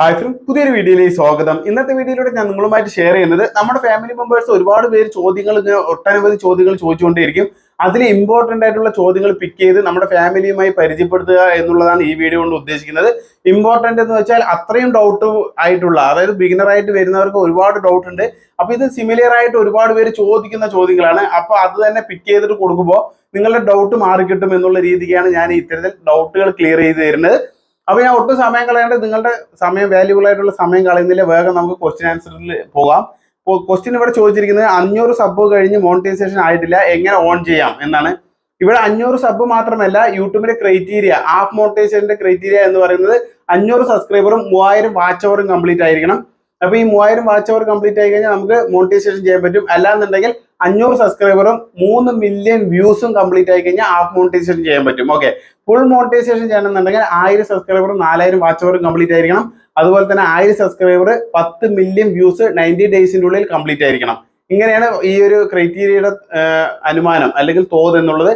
Hi front പുതിയൊരു വീഡിയോയിലേക്ക് സ്വാഗതം. ഇന്നത്തെ വീഡിയോയിലൂടെ ഞാൻ നിങ്ങളുമായിട്ട് ഷെയർ ചെയ്യുന്നത് നമ്മുടെ ഫാമിലി മെമ്പേഴ്സ് ഒരുപാട് പേര് ചോദ്യങ്ങൾ ഇങ്ങനെ ഒട്ടനവധി ചോദ്യങ്ങൾ ചോദിച്ചുകൊണ്ടേയിരിക്കും. അതിൽ ഇമ്പോർട്ടന്റ് ആയിട്ടുള്ള ചോദ്യങ്ങൾ പിക്ക് ചെയ്ത് നമ്മുടെ ഫാമിലിയുമായി പരിചയപ്പെടുത്തുക എന്നുള്ളതാണ് ഈ വീഡിയോ കൊണ്ട് ഉദ്ദേശിക്കുന്നത്. ഇമ്പോർട്ടന്റ് എന്ന് വെച്ചാൽ അത്രയും ഡൗട്ട് ആയിട്ടുള്ള അതായത് ബിഗിനറായിട്ട് വരുന്നവർക്ക് ഒരുപാട് ഡൗട്ട് ഉണ്ട്. അപ്പോൾ ഇത് സിമിലിയർ ആയിട്ട് ഒരുപാട് പേര് ചോദിക്കുന്ന ചോദ്യങ്ങളാണ്. അപ്പോൾ അത് തന്നെ പിക്ക് ചെയ്തിട്ട് കൊടുക്കുമ്പോൾ നിങ്ങളുടെ ഡൗട്ട് മാറിക്കിട്ടും എന്നുള്ള രീതിക്കാണ് ഞാൻ ഇത്തരത്തിൽ ഡൗട്ടുകൾ ക്ലിയർ ചെയ്ത് തരുന്നത്. അപ്പൊ ഞാൻ ഒട്ടും സമയം കളയാണ്ട് നിങ്ങളുടെ സമയം വാല്യൂബിൾ ആയിട്ടുള്ള സമയം കളയുന്നില്ല വേഗം നമുക്ക് ക്വസ്റ്റ്യൻ ആൻസറിൽ പോകാം. ക്വസ്റ്റ്യൻ ഇവിടെ ചോദിച്ചിരിക്കുന്നത് അഞ്ഞൂറ് സബ് കഴിഞ്ഞ് മോണിറ്റൈസേഷൻ ആയിട്ടില്ല എങ്ങനെ ഓൺ ചെയ്യാം എന്നാണ്. ഇവിടെ അഞ്ഞൂറ് സബ് മാത്രമല്ല യൂട്യൂബിന്റെ ക്രൈറ്റീരിയ ആപ്പ് മോണിറ്റൈസേഷന്റെ ക്രൈറ്റീരിയ എന്ന് പറയുന്നത് അഞ്ഞൂറ് സബ്സ്ക്രൈബറും മൂവായിരം വാച്ച് അവറും കംപ്ലീറ്റ് ആയിരിക്കണം. അപ്പോൾ ഈ മൂവായിരം വാച്ച് അവർ കംപ്ലീറ്റ് ആയി കഴിഞ്ഞാൽ നമുക്ക് മോണിറ്റൈസേഷൻ ചെയ്യാൻ പറ്റും. അല്ലാന്നുണ്ടെങ്കിൽ അഞ്ഞൂറ് സബ്സ്ക്രൈബറും മൂന്ന് മില്യൺ വ്യൂസും കംപ്ലീറ്റ് ആയി കഴിഞ്ഞാൽ ആപ്പ് മോണിറ്റൈസേഷൻ ചെയ്യാൻ പറ്റും. ഓക്കെ ഫുൾ മോണിറ്റൈസേഷൻ ചെയ്യണമെന്നുണ്ടെങ്കിൽ ആയിരം സബ്സ്ക്രൈബറും നാലായിരം വാച്ച് അവറും കംപ്ലീറ്റ് ആയിരിക്കണം. അതുപോലെ തന്നെ ആയിരം സബ്സ്ക്രൈബർ പത്ത് മില്യൺ വ്യൂസ് നയന്റി ഡേയ്സിന്റെ ഉള്ളിൽ കംപ്ലീറ്റ് ആയിരിക്കണം. ഇങ്ങനെയാണ് ഈ ഒരു ക്രൈറ്റീരിയയുടെ അനുമാനം അല്ലെങ്കിൽ തോത് എന്നുള്ളത്.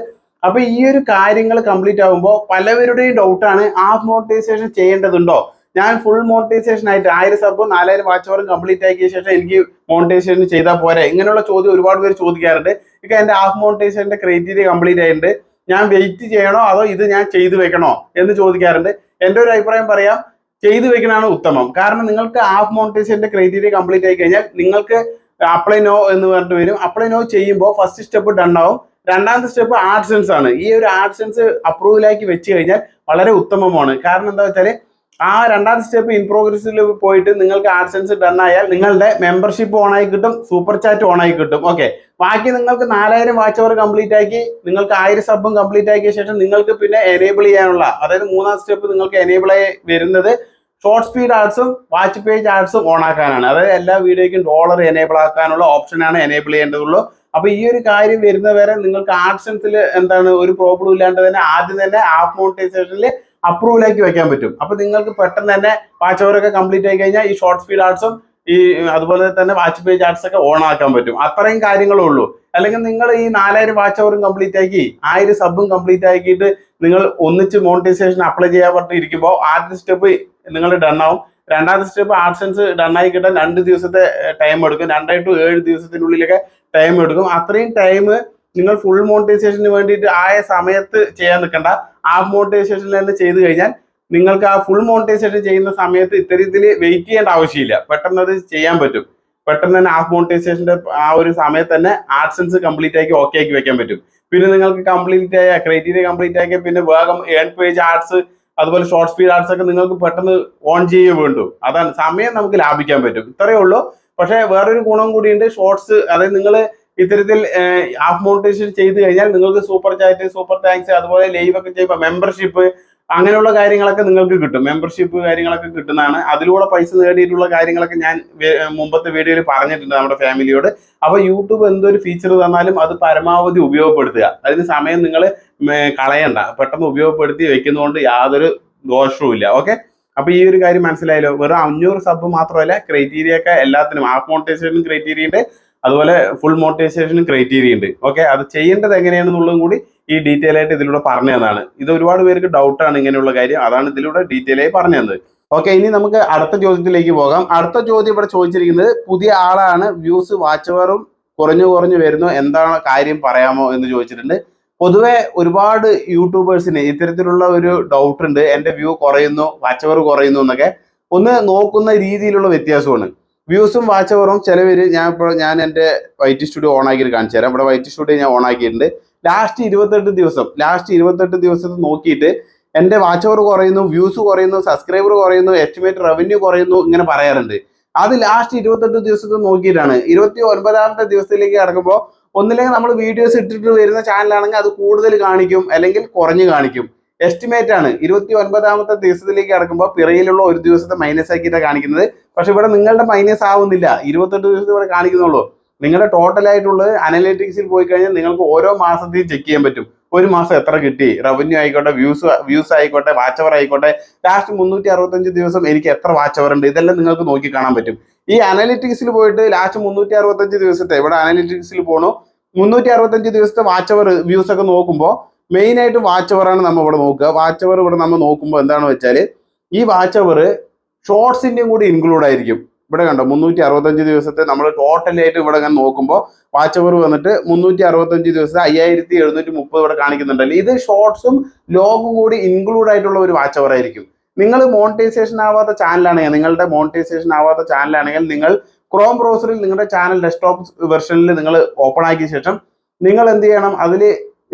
അപ്പൊ ഈ ഒരു കാര്യങ്ങൾ കംപ്ലീറ്റ് ആകുമ്പോൾ പലവരുടെയും ഡൗട്ടാണ് ആപ്പ് മോണിറ്റൈസേഷൻ ചെയ്യേണ്ടതുണ്ടോ? ഞാൻ ഫുൾ മോണിറ്റൈസേഷൻ ആയിട്ട് ആയിരം സബും നാലായിരം വാച്ച് അവറും കംപ്ലീറ്റ് ആക്കിയ ശേഷം എനിക്ക് മോണിറ്റൈസേഷൻ ചെയ്താൽ പോരെ. ഇങ്ങനെയുള്ള ചോദ്യം ഒരുപാട് പേര് ചോദിക്കാറുണ്ട്. ഇപ്പൊ എന്റെ ഹാഫ് മോണിറ്റൈസേഷന്റെ ക്രൈറ്റീരിയ കംപ്ലീറ്റ് ആയിട്ടുണ്ട്. ഞാൻ വെയിറ്റ് ചെയ്യണോ അതോ ഇത് ഞാൻ ചെയ്തു വെക്കണോ എന്ന് ചോദിക്കാറുണ്ട്. എന്റെ ഒരു അഭിപ്രായം പറയാം ചെയ്തു വെക്കണതാണ് ഉത്തമം. കാരണം നിങ്ങൾക്ക് ഹാഫ് മോണിറ്റൈസേഷന്റെ ക്രൈറ്റീരിയ കംപ്ലീറ്റ് ആയി കഴിഞ്ഞാൽ നിങ്ങൾക്ക് അപ്ലൈ നോ എന്ന് പറഞ്ഞിട്ട് വരും. അപ്ലൈ നോ ചെയ്യുമ്പോൾ ഫസ്റ്റ് സ്റ്റെപ്പ് ഡൺ ആവും. രണ്ടാമത്തെ സ്റ്റെപ്പ് ആഡ്സെൻസ് ആണ്. ഈ ഒരു ആഡ്സെൻസ് അപ്രൂവലാക്കി വെച്ച് കഴിഞ്ഞാൽ വളരെ ഉത്തമമാണ്. കാരണം എന്താ വെച്ചാൽ ആ രണ്ടാമത്തെ സ്റ്റെപ്പ് ഇൻ പ്രോഗ്രസ്സിൽ പോയിട്ട് നിങ്ങൾക്ക് ആഡ്സൻസ് ഡൺ ആയാൽ നിങ്ങളുടെ മെമ്പർഷിപ്പ് ഓൺ ആയി കിട്ടും സൂപ്പർ ചാറ്റ് ഓൺ ആയി കിട്ടും. ഓക്കെ ബാക്കി നിങ്ങൾക്ക് നാലായിരം വാച്ച് അവർ കംപ്ലീറ്റ് ആക്കി നിങ്ങൾക്ക് ആയിരം സബും കംപ്ലീറ്റ് ആക്കിയ ശേഷം നിങ്ങൾക്ക് പിന്നെ എനേബിൾ ചെയ്യാനുള്ള അതായത് മൂന്നാം സ്റ്റെപ്പ് നിങ്ങൾക്ക് എനേബിൾ ആയി വരുന്നത് ഷോർട്ട് സ്പീഡ് ആഡ്സും വാച്ച് പേജ് ആഡ്സും ഓൺ ആക്കാനാണ്. അതായത് എല്ലാ വീഡിയോയ്ക്കും ഡോളർ എനേബിൾ ആക്കാനുള്ള ഓപ്ഷനാണ് എനേബിൾ ചെയ്യേണ്ടതുള്ളൂ. അപ്പൊ ഈ ഒരു കാര്യം വരുന്നവരെ നിങ്ങൾക്ക് ആഡ്സൻസിൽ എന്താണ് ഒരു പ്രോബ്ലം ഇല്ലാണ്ട് തന്നെ ആദ്യം തന്നെ ആപ്പ് മോണിറ്റൈസേഷനിൽ അപ്രൂവലാക്കി വെക്കാൻ പറ്റും. അപ്പൊ നിങ്ങൾക്ക് പെട്ടെന്ന് തന്നെ വാച്ച് ഓവറൊക്കെ കംപ്ലീറ്റ് ആയി കഴിഞ്ഞാൽ ഈ ഷോർട്ട് ഫീൽ ആർട്സും ഈ അതുപോലെ തന്നെ വാച്ച് പേജ് ആർട്സ് ഒക്കെ ഓൺ ആക്കാൻ പറ്റും. അത്രയും കാര്യങ്ങളേ ഉള്ളൂ. അല്ലെങ്കിൽ നിങ്ങൾ ഈ നാലായിരം വാച്ച് അവറും കംപ്ലീറ്റ് ആക്കി ആയിരം സബും കംപ്ലീറ്റ് ആക്കിയിട്ട് നിങ്ങൾ ഒന്നിച്ച് മോണിറ്റൈസേഷൻ അപ്ലൈ ചെയ്യാൻ പറഞ്ഞിരിക്കുമ്പോൾ ആദ്യത്തെ സ്റ്റെപ്പ് നിങ്ങൾ ഡൺ ആവും. രണ്ടാമത്തെ സ്റ്റെപ്പ് ആർട്സൻസ് ഡൺ ആയി കിട്ടാൻ രണ്ട് ദിവസത്തെ ടൈം എടുക്കും. രണ്ടേ ടു ഏഴ് ദിവസത്തിനുള്ളിലൊക്കെ ടൈം എടുക്കും. അത്രയും ടൈം നിങ്ങൾ ഫുൾ മോണിറ്റൈസേഷന് വേണ്ടിയിട്ട് ആയ സമയത്ത് ചെയ്യാൻ നിൽക്കണ്ട. ഹാഫ് മോണിറ്റൈസേഷനിൽ തന്നെ ചെയ്ത് കഴിഞ്ഞാൽ നിങ്ങൾക്ക് ആ ഫുൾ മോണിറ്റൈസേഷൻ ചെയ്യുന്ന സമയത്ത് ഇത്തരത്തിൽ വെയിറ്റ് ചെയ്യേണ്ട ആവശ്യമില്ല. പെട്ടെന്ന് അത് ചെയ്യാൻ പറ്റും. പെട്ടെന്ന് തന്നെ ഹാഫ് മോണിറ്റൈസേഷന്റെ ആ ഒരു സമയത്ത് തന്നെ ആഡ്സൻസ് കംപ്ലീറ്റ് ആക്കി ഓക്കെ ആക്കി വെക്കാൻ പറ്റും. പിന്നെ നിങ്ങൾക്ക് കംപ്ലീറ്റ് ആയ ക്രൈറ്റീരിയ കംപ്ലീറ്റ് ആക്കിയ പിന്നെ വേഗം ഏൺ പേജ് ആർട്സ് അതുപോലെ ഷോർട്ട് സ്പീഡ് ആർട്സ് ഒക്കെ നിങ്ങൾക്ക് പെട്ടെന്ന് ഓൺ ചെയ്യുക വേണ്ടു. അതാണ് സമയം നമുക്ക് ലാഭിക്കാൻ പറ്റും. ഇത്രയേ ഉള്ളൂ. പക്ഷേ വേറൊരു ഗുണം കൂടിയുണ്ട്. ഷോർട്സ് അതായത് നിങ്ങൾ ഇത്തരത്തിൽ ആപ്പ് മോണിറ്റൈസേഷൻ ചെയ്ത് കഴിഞ്ഞാൽ നിങ്ങൾക്ക് സൂപ്പർ ചാറ്റ് സൂപ്പർ താങ്ക്സ് അതുപോലെ ലൈവ് ഒക്കെ ചെയ്യുമ്പോൾ മെമ്പർഷിപ്പ് അങ്ങനെയുള്ള കാര്യങ്ങളൊക്കെ നിങ്ങൾക്ക് കിട്ടും. മെമ്പർഷിപ്പ് കാര്യങ്ങളൊക്കെ കിട്ടുന്നതാണ്. അതിലൂടെ പൈസ നേടിയിട്ടുള്ള കാര്യങ്ങളൊക്കെ ഞാൻ മുമ്പത്തെ വീഡിയോയിൽ പറഞ്ഞിട്ടുണ്ട് നമ്മുടെ ഫാമിലിയോട് അപ്പൊ യൂട്യൂബ് എന്തൊരു ഫീച്ചർ തന്നാലും അത് പരമാവധി ഉപയോഗപ്പെടുത്തുക. അതിന് സമയം നിങ്ങൾ കളയണ്ട. പെട്ടെന്ന് ഉപയോഗപ്പെടുത്തി വെക്കുന്നതുകൊണ്ട് യാതൊരു ദോഷവും ഇല്ല. ഓക്കെ അപ്പൊ ഈ ഒരു കാര്യം മനസ്സിലായല്ലോ. വെറും അഞ്ഞൂറ് സബ് മാത്രമല്ല ക്രൈറ്റീരിയ ഒക്കെ എല്ലാത്തിനും. ആപ്പ് ഉണ്ട് അതുപോലെ ഫുൾ മോട്ടിവേഷനും ക്രൈറ്റീരിയ ഉണ്ട്. ഓക്കെ അത് ചെയ്യേണ്ടത് എങ്ങനെയാണെന്നുള്ളതും കൂടി ഈ ഡീറ്റെയിൽ ആയിട്ട് ഇതിലൂടെ പറഞ്ഞു തന്നാണ്. ഇത് ഒരുപാട് പേർക്ക് ഡൗട്ടാണ് ഇങ്ങനെയുള്ള കാര്യം. അതാണ് ഇതിലൂടെ ഡീറ്റെയിൽ ആയി പറഞ്ഞു തന്നത്. ഓക്കെ ഇനി നമുക്ക് അടുത്ത ചോദ്യത്തിലേക്ക് പോകാം. അടുത്ത ചോദ്യം ഇവിടെ ചോദിച്ചിരിക്കുന്നത് പുതിയ ആളാണ് വ്യൂസ് വാച്ചവറും കുറഞ്ഞു കുറഞ്ഞു വരുന്നു. എന്താണ് കാര്യം പറയാമോ എന്ന് ചോദിച്ചിട്ടുണ്ട്. പൊതുവെ ഒരുപാട് യൂട്യൂബേഴ്സിന് ഇത്തരത്തിലുള്ള ഒരു ഡൗട്ട് ഉണ്ട്. എന്റെ വ്യൂ കുറയുന്നു വാച്ചവർ കുറയുന്നു എന്നൊക്കെ. ഒന്ന് നോക്കുന്ന രീതിയിലുള്ള വ്യത്യാസമാണ്. വ്യൂസും വാച്ച് അവറും ചിലവര് ഞാൻ ഇപ്പോൾ ഞാൻ എന്റെ വൈറ്റ് സ്റ്റുഡിയോ ഓൺ ആക്കിയിട്ട് കാണിച്ചു തരാം. ഇവിടെ വൈറ്റ് സ്റ്റുഡിയോ ഞാൻ ഓൺ ആക്കിയിട്ടുണ്ട്. ലാസ്റ്റ് ഇരുപത്തെട്ട് ദിവസം ലാസ്റ്റ് ഇരുപത്തെട്ട് ദിവസത്തെ നോക്കിയിട്ട് എന്റെ വാച്ച് അവർ കുറയുന്നു വ്യൂസ് കുറയുന്നു സബ്സ്ക്രൈബർ കുറയുന്നു എസ്റ്റിമേറ്റ് റവന്യൂ കുറയുന്നു ഇങ്ങനെ പറയാറുണ്ട്. അത് ലാസ്റ്റ് ഇരുപത്തെട്ട് ദിവസത്തെ നോക്കിയിട്ടാണ്. ഇരുപത്തി ഒൻപതാമത്തെ ദിവസത്തിലേക്ക് കിടക്കുമ്പോൾ ഒന്നില്ലെങ്കിൽ നമ്മൾ വീഡിയോസ് ഇട്ടിട്ട് വരുന്ന ചാനലാണെങ്കിൽ അത് കൂടുതൽ കാണിക്കും അല്ലെങ്കിൽ കുറഞ്ഞു കാണിക്കും. എസ്റ്റിമേറ്റ് ആണ്. ഇരുപത്തി ഒൻപതാമത്തെ ദിവസത്തിലേക്ക് കടക്കുമ്പോൾ പിറയിലുള്ള ഒരു ദിവസത്തെ മൈനസ് ആക്കിയിട്ടാണ് കാണിക്കുന്നത്. പക്ഷെ ഇവിടെ നിങ്ങളുടെ മൈനസ് ആവുന്നില്ല. ഇരുപത്തെട്ട് ദിവസത്തെ ഇവിടെ കാണിക്കുന്നുള്ളൂ. നിങ്ങളുടെ ടോട്ടൽ ആയിട്ടുള്ള അനലിറ്റിക്സിൽ പോയി കഴിഞ്ഞാൽ നിങ്ങൾക്ക് ഓരോ മാസത്തെയും ചെക്ക് ചെയ്യാൻ പറ്റും. ഒരു മാസം എത്ര കിട്ടി? റവന്യൂ ആയിക്കോട്ടെ വ്യൂസ് വ്യൂസ് ആയിക്കോട്ടെ വാച്ച് അവർ ആയിക്കോട്ടെ. ലാസ്റ്റ് മുന്നൂറ്റി അറുപത്തഞ്ച് ദിവസം എനിക്ക് എത്ര വാച്ച് അവർ ഉണ്ട്? ഇതെല്ലാം നിങ്ങൾക്ക് നോക്കി കാണാൻ പറ്റും. ഈ അനലിറ്റിക്സിൽ പോയിട്ട് ലാസ്റ്റ് മുന്നൂറ്റി അറുപത്തഞ്ച് ദിവസത്തെ ഇവിടെ അനലിറ്റിക്സിൽ പോണു. മുന്നൂറ്റി അറുപത്തഞ്ച് ദിവസത്തെ വാച്ച് അവർ വ്യൂസ് ഒക്കെ നോക്കുമ്പോൾ മെയിൻ ആയിട്ട് വാച്ച് അവർ ആണ് നമ്മൾ ഇവിടെ നോക്കുക. വാച്ച് അവർ ഇവിടെ നമ്മൾ നോക്കുമ്പോൾ എന്താണെന്ന് വെച്ചാൽ ഈ വാച്ച് അവർ ഷോർട്സിന്റെയും കൂടി ഇൻക്ലൂഡ് ആയിരിക്കും. ഇവിടെ കണ്ടോ? മുന്നൂറ്റി അറുപത്തഞ്ച് ദിവസത്തെ നമ്മൾ ടോട്ടലായിട്ട് ഇവിടെ ഇങ്ങനെ നോക്കുമ്പോൾ വാച്ച് അവർ വന്നിട്ട് മുന്നൂറ്റി അറുപത്തഞ്ച് ദിവസത്തെ അയ്യായിരത്തി എഴുന്നൂറ്റി മുപ്പത് ഇവിടെ കാണിക്കുന്നുണ്ടല്ലോ. ഇത് ഷോർട്സും ലോഗും കൂടി ഇൻക്ലൂഡ് ആയിട്ടുള്ള ഒരു വാച്ച് അവർ ആയിരിക്കും. നിങ്ങൾ മോണിറ്റൈസേഷൻ ആവാത്ത ചാനലാണെങ്കിൽ നിങ്ങളുടെ മോണിറ്റൈസേഷൻ ആവാത്ത ചാനലാണെങ്കിൽ നിങ്ങൾ ക്രോം ബ്രൗസറിൽ നിങ്ങളുടെ ചാനൽ ഡെസ്ക്ടോപ്പ് വെർഷനിൽ നിങ്ങൾ ഓപ്പൺ ആക്കിയ ശേഷം നിങ്ങൾ എന്ത് ചെയ്യണം? അതിൽ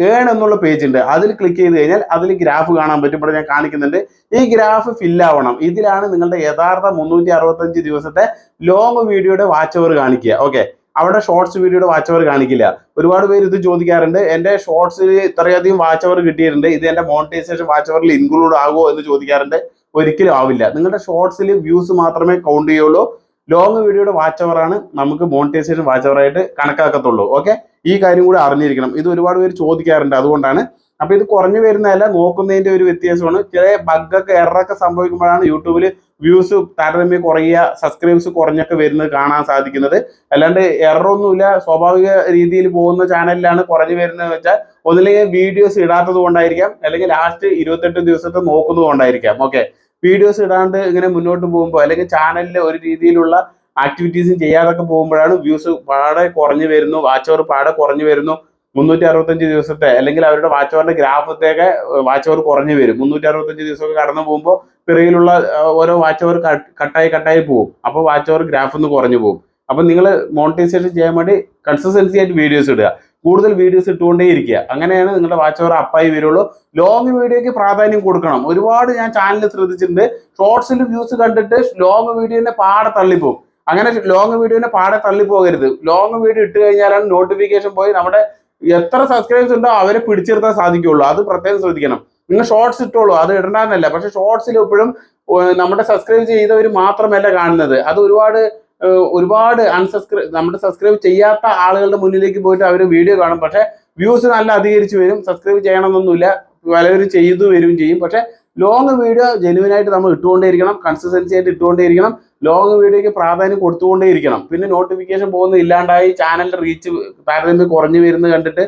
ഏൺ എന്നുള്ള പേജ് ഉണ്ട്. അതിൽ ക്ലിക്ക് ചെയ്ത് കഴിഞ്ഞാൽ അതിൽ ഗ്രാഫ് കാണാൻ പറ്റും. ഇവിടെ ഞാൻ കാണിക്കുന്നുണ്ട്. ഈ ഗ്രാഫ് ഫില്ലാവണം ഇതിലാണ് നിങ്ങളുടെ യഥാർത്ഥ മുന്നൂറ്റി അറുപത്തഞ്ച് ദിവസത്തെ ലോങ് വീഡിയോയുടെ വാച്ച് അവർ കാണിക്കുക. ഓക്കെ അവിടെ ഷോർട്സ് വീഡിയോയുടെ വാച്ച് അവർ കാണിക്കില്ല. ഒരുപാട് പേര് ഇത് ചോദിക്കാറുണ്ട്. എന്റെ ഷോർട്സിൽ ഇത്രയധികം വാച്ച് അവർ കിട്ടിയിട്ടുണ്ട്. ഇത് എന്റെ മോണിറ്റൈസേഷൻ വാച്ച് അവറിൽ ഇൻക്ലൂഡ് ആകുമോ എന്ന് ചോദിക്കാറുണ്ട്. ഒരിക്കലും ആവില്ല. നിങ്ങളുടെ ഷോർട്സിൽ വ്യൂസ് മാത്രമേ കൗണ്ട് ചെയ്യുള്ളൂ. ലോങ് വീഡിയോയുടെ വാച്ച് അവറാണ് നമുക്ക് മോണിറ്റൈസേഷൻ വാച്ച് അവറായിട്ട് കണക്കാക്കത്തുള്ളൂ. ഓക്കെ ഈ കാര്യം കൂടി അറിഞ്ഞിരിക്കണം. ഇത് ഒരുപാട് പേര് ചോദിക്കാറുണ്ട് അതുകൊണ്ടാണ്. അപ്പൊ ഇത് കുറഞ്ഞു വരുന്നതല്ല നോക്കുന്നതിന്റെ ഒരു വ്യത്യാസമാണ്. ചില ബഗ്ഗൊക്കെ എററൊക്കെ സംഭവിക്കുമ്പോഴാണ് യൂട്യൂബിൽ വ്യൂസ് താരതമ്യം കുറയുക സബ്സ്ക്രൈബ്സ് കുറഞ്ഞൊക്കെ വരുന്നത് കാണാൻ സാധിക്കുന്നത്. അല്ലാണ്ട് എററൊന്നുമില്ല. സ്വാഭാവിക രീതിയിൽ പോകുന്ന ചാനലിലാണ് കുറഞ്ഞു വരുന്നത് വെച്ചാൽ ഒന്നില്ലെങ്കിൽ വീഡിയോസ് ഇടാത്തത് കൊണ്ടായിരിക്കാം. അല്ലെങ്കിൽ ലാസ്റ്റ് ഇരുപത്തെട്ട് ദിവസത്തെ നോക്കുന്നത് കൊണ്ടായിരിക്കാം. ഓക്കെ. വീഡിയോസ് ഇടാണ്ട് ഇങ്ങനെ മുന്നോട്ട് പോകുമ്പോൾ അല്ലെങ്കിൽ ചാനലിൽ ഒരു രീതിയിലുള്ള ആക്ടിവിറ്റീസും ചെയ്യാതൊക്കെ പോകുമ്പോഴാണ് വ്യൂസ് പാടെ കുറഞ്ഞു വരുന്നു വാച്ച് അവർ പാടെ കുറഞ്ഞു വരുന്നു. മുന്നൂറ്റി അറുപത്തഞ്ച് ദിവസത്തെ അല്ലെങ്കിൽ അവരുടെ വാച്ച് അവറിന്റെ ഗ്രാഫത്തേക്ക് വാച്ച് അവർ കുറഞ്ഞു വരും. മുന്നൂറ്റി അറുപത്തഞ്ച് ദിവസമൊക്കെ കടന്നു പോകുമ്പോൾ പിറകിലുള്ള ഓരോ വാച്ച് അവർ കട്ടായി കട്ടായി പോകും അപ്പോൾ വാച്ച് അവർ ഗ്രാഫ് ഒന്ന് കുറഞ്ഞു പോകും അപ്പം നിങ്ങൾ മോണിറ്റൈസേഷൻ ചെയ്യാൻ വേണ്ടി കൺസിസ്റ്റൻസി ആയിട്ട് വീഡിയോസ് ഇടുക. കൂടുതൽ വീഡിയോസ് ഇട്ടുകൊണ്ടേ ഇരിക്കുക. അങ്ങനെയാണ് നിങ്ങളുടെ വാച്ച് അവർ അപ്പായി വരുള്ളൂ. ലോങ് വീഡിയോയ്ക്ക് പ്രാധാന്യം കൊടുക്കണം. ഒരുപാട് ഞാൻ ചാനലിൽ ശ്രദ്ധിച്ചിട്ടുണ്ട്. ഷോർട്സിൽ വ്യൂസ് കണ്ടിട്ട് ലോങ് വീഡിയോനെ പാടെ തള്ളിപ്പോകും അങ്ങനെ ലോങ് വീഡിയോനെ പാടെ തള്ളിപ്പോകരുത്. ലോങ് വീഡിയോ ഇട്ട് കഴിഞ്ഞാലാണ് നോട്ടിഫിക്കേഷൻ പോയി നമ്മുടെ എത്ര സബ്സ്ക്രൈബേഴ്സ് ഉണ്ടോ അവരെ പിടിച്ചിരുത്താൻ സാധിക്കുള്ളൂ. അത് പ്രത്യേകം ശ്രദ്ധിക്കണം. നിങ്ങൾ ഷോർട്സ് ഇട്ടോളൂ അത് ഇടണ്ടെന്നല്ല പക്ഷെ ഷോർട്സിൽ എപ്പോഴും നമ്മുടെ സബ്സ്ക്രൈബ് ചെയ്തവർ മാത്രമല്ല കാണുന്നത്. അത് ഒരുപാട് ഒരുപാട് അൺസബ്സ്ക്രൈബ് നമ്മുടെ സബ്സ്ക്രൈബ് ചെയ്യാത്ത ആളുകളുടെ മുന്നിലേക്ക് പോയിട്ട് അവർ വീഡിയോ കാണും. പക്ഷെ വ്യൂസ് നല്ല അധികരിച്ചു വരും. സബ്സ്ക്രൈബ് ചെയ്യണമെന്നൊന്നുമില്ല. പലവരും ചെയ്തു വരും ചെയ്യും. പക്ഷെ ലോങ് വീഡിയോ ജെനുവിനായിട്ട് നമ്മൾ ഇട്ടുകൊണ്ടേയിരിക്കണം. കൺസിസ്റ്റൻസി ആയിട്ട് ഇട്ടുകൊണ്ടേയിരിക്കണം. ലോങ് വീഡിയോയ്ക്ക് പ്രാധാന്യം കൊടുത്തുകൊണ്ടേയിരിക്കണം. പിന്നെ നോട്ടിഫിക്കേഷൻ പോകുന്ന ഇല്ലാണ്ടായി ചാനലിന്റെ റീച്ച് താരതമ്യം കുറഞ്ഞു വരുന്നത് കണ്ടിട്ട്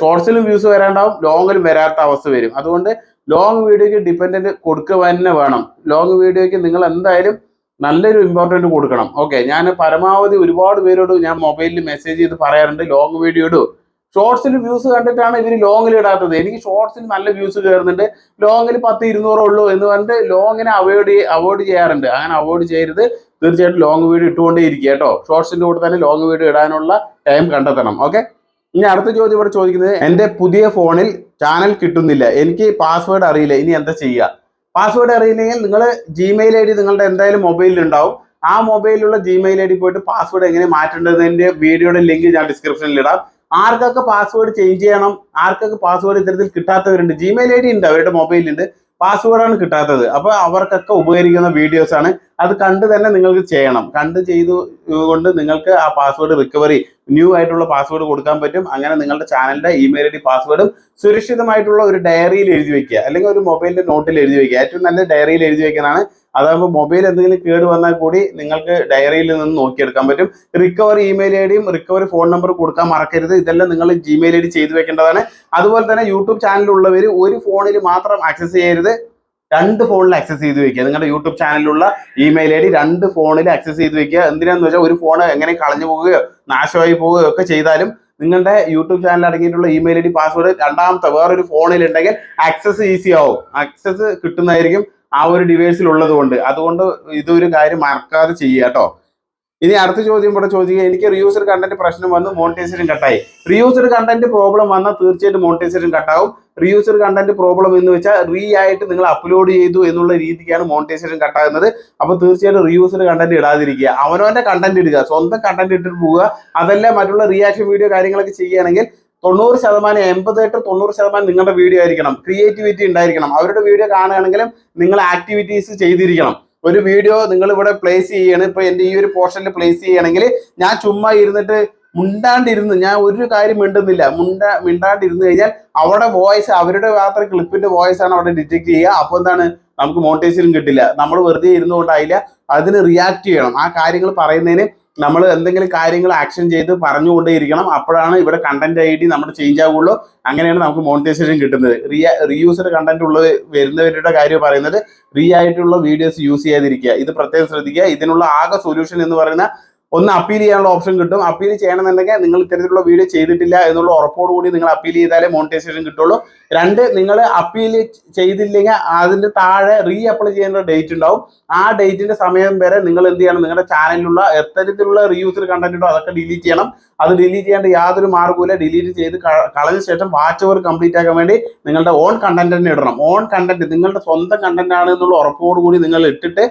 ഷോർട്സിലും വ്യൂസ് വരാണ്ടാവും ലോങ്ങിലും വരാത്ത അവസ്ഥ വരും. അതുകൊണ്ട് ലോങ് വീഡിയോയ്ക്ക് ഡിപ്പെൻഡന്റ് കൊടുക്കുക തന്നെ വേണം. ലോങ് വീഡിയോയ്ക്ക് നിങ്ങൾ എന്തായാലും നല്ലൊരു ഇമ്പോർട്ടന്റ് കൊടുക്കണം. ഓക്കെ ഞാൻ പരമാവധി ഒരുപാട് പേരോട് ഞാൻ മൊബൈലിൽ മെസ്സേജ് ചെയ്ത് പറയാറുണ്ട്. ലോങ് വീഡിയോ ഇടൂ ഷോർട്സിൽ വ്യൂസ് കണ്ടിട്ടാണ് ഇവർ ലോങ്ങിൽ ഇടാത്തത്. എനിക്ക് ഷോർട്സിൽ നല്ല വ്യൂസ് കയറുന്നുണ്ട് ലോങ്ങിൽ പത്ത് ഇരുന്നൂറേ ഉള്ളൂ എന്ന് പറഞ്ഞിട്ട് ലോങ്ങിനെ അവോയ്ഡ് അവോയ്ഡ് ചെയ്യാറുണ്ട്. അങ്ങനെ അവോയ്ഡ് ചെയ്യരുത് തീർച്ചയായിട്ടും ലോങ് വീഡിയോ ഇട്ടുകൊണ്ടേ ഇരിക്കുക കേട്ടോ. ഷോർട്സിന്റെ കൂടെ തന്നെ ലോങ് വീഡിയോ ഇടാനുള്ള ടൈം കണ്ടെത്തണം. ഓക്കെ ഇനി അടുത്ത ചോദ്യം ഇവിടെ ചോദിക്കുന്നത് എന്റെ പുതിയ ഫോണിൽ ചാനൽ കിട്ടുന്നില്ല. എനിക്ക് പാസ്വേഡ് അറിയില്ല. ഇനി എന്താ ചെയ്യുക? പാസ്വേഡ് അറിയില്ലെങ്കിൽ നിങ്ങൾ ജിമെയിൽ ഐ ഡി നിങ്ങളുടെ എന്തായാലും മൊബൈലിൽ ഉണ്ടാവും. ആ മൊബൈലിലുള്ള ജിമെയിൽ ഐ ഡി പോയിട്ട് പാസ്വേഡ് എങ്ങനെ മാറ്റേണ്ടതിന്റെ വീഡിയോയുടെ ലിങ്ക് ഞാൻ ഡിസ്ക്രിപ്ഷനിൽ ഇടാം. ആർക്കൊക്കെ പാസ്വേഡ് ചേഞ്ച് ചെയ്യണം ആർക്കൊക്കെ പാസ്വേഡ് ഇത്തരത്തിൽ കിട്ടാത്തവരുണ്ട്? ജിമെയിൽ ഐ ഡി ഉണ്ട് അവരുടെ മൊബൈലുണ്ട് പാസ്വേഡാണ് കിട്ടാത്തത്. അപ്പോൾ അവർക്കൊക്കെ ഉപകരിക്കുന്ന വീഡിയോസ് ആണ്. അത് കണ്ട് തന്നെ നിങ്ങൾക്ക് ചെയ്യണം. കണ്ട് ചെയ്തു കൊണ്ട് നിങ്ങൾക്ക് ആ പാസ്വേഡ് റിക്കവറി ന്യൂ ആയിട്ടുള്ള പാസ്വേഡ് കൊടുക്കാൻ പറ്റും. അങ്ങനെ നിങ്ങളുടെ ചാനലിന്റെ ഇമെയിൽ ഐ ഡി പാസ്വേഡും സുരക്ഷിതമായിട്ടുള്ള ഒരു ഡയറിയിൽ എഴുതി വെക്കുക. അല്ലെങ്കിൽ ഒരു മൊബൈലിന്റെ നോട്ടിൽ എഴുതി വെക്കുക. ഏറ്റവും നല്ല ഡയറിയിൽ എഴുതി വെക്കുന്നതാണ്. അതാകുമ്പോൾ മൊബൈൽ എന്തെങ്കിലും കേട് വന്നാൽ കൂടി നിങ്ങൾക്ക് ഡയറിയിൽ നിന്ന് നോക്കിയെടുക്കാൻ പറ്റും. റിക്കവറി ഇമെയിൽ ഐ ഡിയും റിക്കവറി ഫോൺ നമ്പർ കൊടുക്കാൻ മറക്കരുത്. ഇതെല്ലാം നിങ്ങൾ ജിമെയിൽ ഐ ഡി ചെയ്തു വെക്കേണ്ടതാണ്. അതുപോലെ തന്നെ യൂട്യൂബ് ചാനലുള്ളവർ ഒരു ഫോണിൽ മാത്രം ആക്സസ് ചെയ്യരുത്. രണ്ട് ഫോണിൽ ആക്സസ് ചെയ്ത് വെക്കുക. നിങ്ങളുടെ യൂട്യൂബ് ചാനലിലുള്ള ഇമെയിൽ ഐ ഡി രണ്ട് ഫോണിൽ ആക്സസ് ചെയ്ത് വെക്കുക. എന്തിനാന്ന് വെച്ചാൽ ഒരു ഫോൺ എങ്ങനെ കളഞ്ഞു പോവുകയോ നാശമായി പോവുകയോ ഒക്കെ ചെയ്താലും നിങ്ങളുടെ യൂട്യൂബ് ചാനൽ അടങ്ങിയിട്ടുള്ള ഇമെയിൽ ഐ ഡി പാസ്വേഡ് രണ്ടാമത്തെ വേറൊരു ഫോണിൽ ഉണ്ടെങ്കിൽ ആക്സസ് ഈസി ആവും. ആക്സസ് കിട്ടുന്നതായിരിക്കും ആ ഒരു ഡിവൈസിൽ ഉള്ളത് കൊണ്ട് അതുകൊണ്ട് ഇതൊരു കാര്യം മറക്കാതെ ചെയ്യുക കേട്ടോ. ഇനി അടുത്ത ചോദ്യം ഇവിടെ ചോദിക്കുക. എനിക്ക് റിയൂസർ കണ്ടന്റ് പ്രശ്നം വന്ന് മോണിറ്റൈസേഷൻ കട്ടായി റിയൂസർ കണ്ടന്റ് പ്രോബ്ലം വന്നാൽ തീർച്ചയായിട്ടും മോണിറ്റൈസേഷൻ കട്ടാവും റിയൂസർ കണ്ടന്റ് പ്രോബ്ലം എന്ന് വെച്ചാൽ റീ ആയിട്ട് നിങ്ങൾ അപ്ലോഡ് ചെയ്തു എന്നുള്ള രീതിക്കാണ് മോണിറ്റൈസേഷൻ കട്ടാകുന്നത് അപ്പോൾ തീർച്ചയായിട്ടും റിയൂസർ കണ്ടന്റ് ഇടാതിരിക്കുക. അവനവന്റെ കണ്ടന്റ് ഇടുക. സ്വന്തം കണ്ടന്റ് ഇട്ടിട്ട് പോവുക. അതല്ല മറ്റുള്ള റിയാക്ഷൻ വീഡിയോ കാര്യങ്ങളൊക്കെ ചെയ്യുകയാണെങ്കിൽ തൊണ്ണൂറ് ശതമാനം എൺപത് എട്ട് തൊണ്ണൂറ് ശതമാനം നിങ്ങളുടെ വീഡിയോ ആയിരിക്കണം. ക്രിയേറ്റിവിറ്റി ഉണ്ടായിരിക്കണം. അവരുടെ വീഡിയോ കാണുകയാണെങ്കിലും നിങ്ങൾ ആക്ടിവിറ്റീസ് ചെയ്തിരിക്കണം. ഒരു വീഡിയോ നിങ്ങൾ ഇവിടെ പ്ലേസ് ചെയ്യണം. ഇപ്പൊ എന്റെ ഈ ഒരു പോർഷനിൽ പ്ലേസ് ചെയ്യണമെങ്കിൽ ഞാൻ ചുമ്മാ ഇരുന്നിട്ട് മുണ്ടാണ്ടിരുന്ന് ഞാൻ ഒരു കാര്യം മിണ്ടുന്നില്ല. മുണ്ട മിണ്ടാണ്ടിരുന്ന് കഴിഞ്ഞാൽ അവിടെ വോയിസ് അവരുടെ മാത്രം ക്ലിപ്പിന്റെ വോയിസ് ആണ് അവിടെ ഡിറ്റക്ട് ചെയ്യുക. അപ്പോൾ എന്താണ്? നമുക്ക് മോണിറ്റൈസേഷൻ കിട്ടില്ല. നമ്മൾ വെറുതെ ഇരുന്നുകൊണ്ടായില്ല. അതിന് റിയാക്ട് ചെയ്യണം. ആ കാര്യങ്ങൾ പറയുന്നതിന് നമ്മൾ എന്തെങ്കിലും കാര്യങ്ങൾ ആക്ഷൻ ചെയ്ത് പറഞ്ഞുകൊണ്ടേയിരിക്കണം. അപ്പോഴാണ് ഇവിടെ കണ്ടന്റ് ഐ ഡി നമ്മുടെ ചേഞ്ച് ആവുള്ളൂ. അങ്ങനെയാണ് നമുക്ക് മോണിറ്റൈസേഷൻ കിട്ടുന്നത്. റിയ റീയൂസ്ഡ് കണ്ടന്റ് ഉള്ള വരുന്നവരുടെ കാര്യം പറയുന്നത് റീ ആയിട്ടുള്ള വീഡിയോസ് യൂസ് ചെയ്യാതിരിക്കുക. ഇത് പ്രത്യേകം ശ്രദ്ധിക്കുക. ഇതിനുള്ള ആകെ സൊല്യൂഷൻ എന്ന് പറയുന്ന ഒന്ന് അപ്പീൽ ചെയ്യാനുള്ള ഓപ്ഷൻ കിട്ടും. അപ്പീൽ ചെയ്യണമെന്നുണ്ടെങ്കിൽ നിങ്ങൾ ഇത്തരത്തിലുള്ള വീഡിയോ ചെയ്തിട്ടില്ല എന്നുള്ള ഉറപ്പോട് കൂടി നിങ്ങൾ അപ്പീൽ ചെയ്താലേ മോണിറ്റൈസേഷൻ കിട്ടുള്ളൂ. രണ്ട് നിങ്ങൾ അപ്പീൽ ചെയ്തില്ലെങ്കിൽ അതിന്റെ താഴെ റീ അപ്ലൈ ചെയ്യേണ്ട ഡേറ്റ് ഉണ്ടാവും. ആ ഡേറ്റിന്റെ സമയം വരെ നിങ്ങൾ എന്ത് ചെയ്യണം? നിങ്ങളുടെ ചാനലിലുള്ള എത്തരത്തിലുള്ള റീയൂസർ കണ്ടന്റ് ഉണ്ടോ? അതൊക്കെ ഡിലീറ്റ് ചെയ്യണം. അത് ഡിലീറ്റ് ചെയ്യേണ്ട യാതൊരു മാർഗമില്ല ഡിലീറ്റ് ചെയ്ത് കളഞ്ഞ ശേഷം വാച്ച് ഓവർ കംപ്ലീറ്റ് ആക്കാൻ വേണ്ടി നിങ്ങളുടെ ഓൺ കണ്ടന്റ് തന്നെ ഇടണം. ഓൺ കണ്ടന്റ് നിങ്ങളുടെ സ്വന്തം കണ്ടന്റ് ആണ് എന്നുള്ള ഉറപ്പോട് കൂടി നിങ്ങൾ ഇട്ടിട്ട്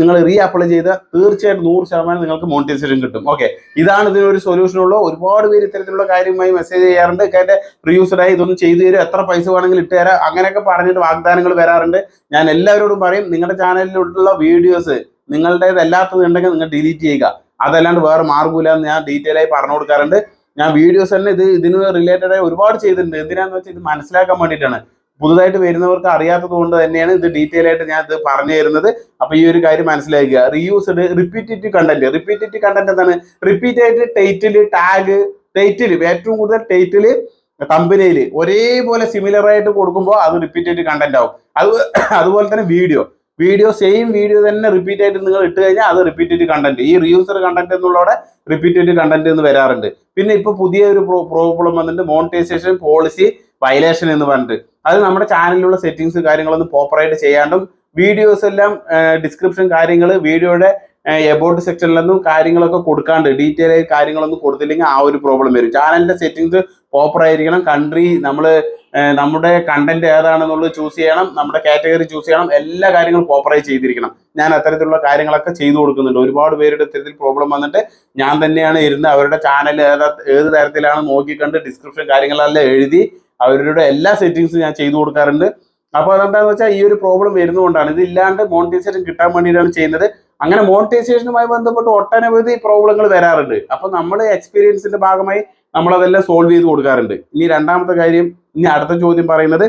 നിങ്ങൾ റീ അപ്ലൈ ചെയ്ത് തീർച്ചയായിട്ടും നൂറ് ശതമാനം നിങ്ങൾക്ക് മോണിറ്റൈസേഷൻ കിട്ടും. ഓക്കെ ഇതാണ് ഇതിനൊരു സൊല്യൂഷൻ ഉള്ളൂ. ഒരുപാട് പേര് ഇത്തരത്തിലുള്ള കാര്യമായി മെസ്സേജ് ചെയ്യാറുണ്ട്. കാര്യം റിയൂസ്ഡായി ഇതൊന്നും ചെയ്തു തരും. എത്ര പൈസ വേണമെങ്കിലും ഇട്ട് തരാം. അങ്ങനെയൊക്കെ പറഞ്ഞിട്ട് വാഗ്ദാനങ്ങൾ വരാറുണ്ട്. ഞാൻ എല്ലാവരോടും പറയും നിങ്ങളുടെ ചാനലിലുള്ള വീഡിയോസ് നിങ്ങളുടേതല്ലാത്തത് ഉണ്ടെങ്കിൽ നിങ്ങൾ ഡിലീറ്റ് ചെയ്യുക. അതല്ലാണ്ട് വേറെ മാർഗമില്ല എന്ന് ഞാൻ ഡീറ്റെയിൽ ആയി പറഞ്ഞു കൊടുക്കാറുണ്ട്. ഞാൻ വീഡിയോസ് തന്നെ ഇത് ഇതിന് റിലേറ്റഡ് ആയി ഒരുപാട് ചെയ്തിട്ടുണ്ട്. എന്തിനാന്ന് വെച്ചാൽ ഇത് മനസ്സിലാക്കാൻ വേണ്ടിയിട്ടാണ്. പുതുതായിട്ട് വരുന്നവർക്ക് അറിയാത്തത് കൊണ്ട് തന്നെയാണ് ഇത് ഡീറ്റെയിൽ ആയിട്ട് ഞാൻ ഇത് പറഞ്ഞു തരുന്നത്. അപ്പൊ ഈ ഒരു കാര്യം മനസ്സിലാക്കുക reused repetitive content repetitive content എന്താണ്? റിപ്പീറ്റ് ആയിട്ട് ടൈറ്റിൽ ടാഗ് ടൈറ്റിൽ ഏറ്റവും കൂടുതൽ ടൈറ്റിൽ കമ്പനിയിൽ ഒരേപോലെ സിമിലർ ആയിട്ട് കൊടുക്കുമ്പോൾ അത് റിപ്പീറ്റേറ്റീവ് കണ്ടന്റ് ആവും. അത് അതുപോലെ തന്നെ വീഡിയോ വീഡിയോ സെയിം വീഡിയോ തന്നെ റിപ്പീറ്റ് ആയിട്ട് നിങ്ങൾ ഇട്ട് കഴിഞ്ഞാൽ അത് റിപ്പീറ്റഡ് കണ്ടന്റ് ഈ റീയൂസർ കണ്ടന്റ് എന്നുള്ളവിടെ റിപ്പീറ്റഡ് കണ്ടന്റ് എന്ന് വരാറുണ്ട്. പിന്നെ ഇപ്പൊ പുതിയ ഒരു പ്രോബ്ലം വന്നിട്ട് മോണിറ്റൈസേഷൻ പോളിസി വയലേഷൻ എന്ന് പറഞ്ഞിട്ട്. അത് നമ്മുടെ ചാനലിലുള്ള സെറ്റിങ്സ് കാര്യങ്ങളൊന്നും പ്രോപ്പറായിട്ട് ചെയ്യാണ്ടും വീഡിയോസ് എല്ലാം ഡിസ്ക്രിപ്ഷൻ കാര്യങ്ങൾ വീഡിയോയുടെ എബൌട്ട് സെക്ഷനിലൊന്നും കാര്യങ്ങളൊക്കെ കൊടുക്കാണ്ട് ഡീറ്റെയിൽ ആയി കാര്യങ്ങളൊന്നും കൊടുത്തില്ലെങ്കിൽ ആ ഒരു പ്രോബ്ലം വരും. ചാനലിന്റെ സെറ്റിങ്സ് പ്രോപ്പർ ആയിരിക്കണം. കൺട്രി നമ്മൾ നമ്മുടെ കണ്ടന്റ് ഏതാണെന്നുള്ളത് ചൂസ് ചെയ്യണം. നമ്മുടെ കാറ്റഗറി ചൂസ് ചെയ്യണം. എല്ലാ കാര്യങ്ങളും പ്രോപ്പറായി ചെയ്തിരിക്കണം. ഞാൻ അത്തരത്തിലുള്ള കാര്യങ്ങളൊക്കെ ചെയ്തു കൊടുക്കുന്നുണ്ട്. ഒരുപാട് പേരുടെ ഇത്തരത്തിൽ പ്രോബ്ലം വന്നിട്ട് ഞാൻ തന്നെയാണ് ഇരുന്ന് അവരുടെ ചാനൽ ഏതാ ഏത് തരത്തിലാണ് നോക്കിക്കണ്ട് ഡിസ്ക്രിപ്ഷൻ കാര്യങ്ങളെല്ലാം എഴുതി അവരുടെ എല്ലാ സെറ്റിങ്സും ഞാൻ ചെയ്തു കൊടുക്കാറുണ്ട്. അപ്പോൾ അതെന്താണെന്ന് വെച്ചാൽ ഈ ഒരു പ്രോബ്ലം വരുന്നതുകൊണ്ടാണ്. ഇതില്ലാണ്ട് മോണിറ്റൈസേഷൻ കിട്ടാൻ വേണ്ടിയിട്ടാണ് ചെയ്യുന്നത്. അങ്ങനെ മോണിറ്റൈസേഷനുമായി ബന്ധപ്പെട്ട് ഒട്ടനവധി പ്രോബ്ലങ്ങൾ വരാറുണ്ട്. അപ്പോൾ നമ്മൾ എക്സ്പീരിയൻസിന്റെ ഭാഗമായി നമ്മൾ അതെല്ലാം സോൾവ് ചെയ്ത് കൊടുക്കാറുണ്ട്. ഇനി രണ്ടാമത്തെ കാര്യം ഇനി അടുത്ത ചോദ്യം പറയുന്നത്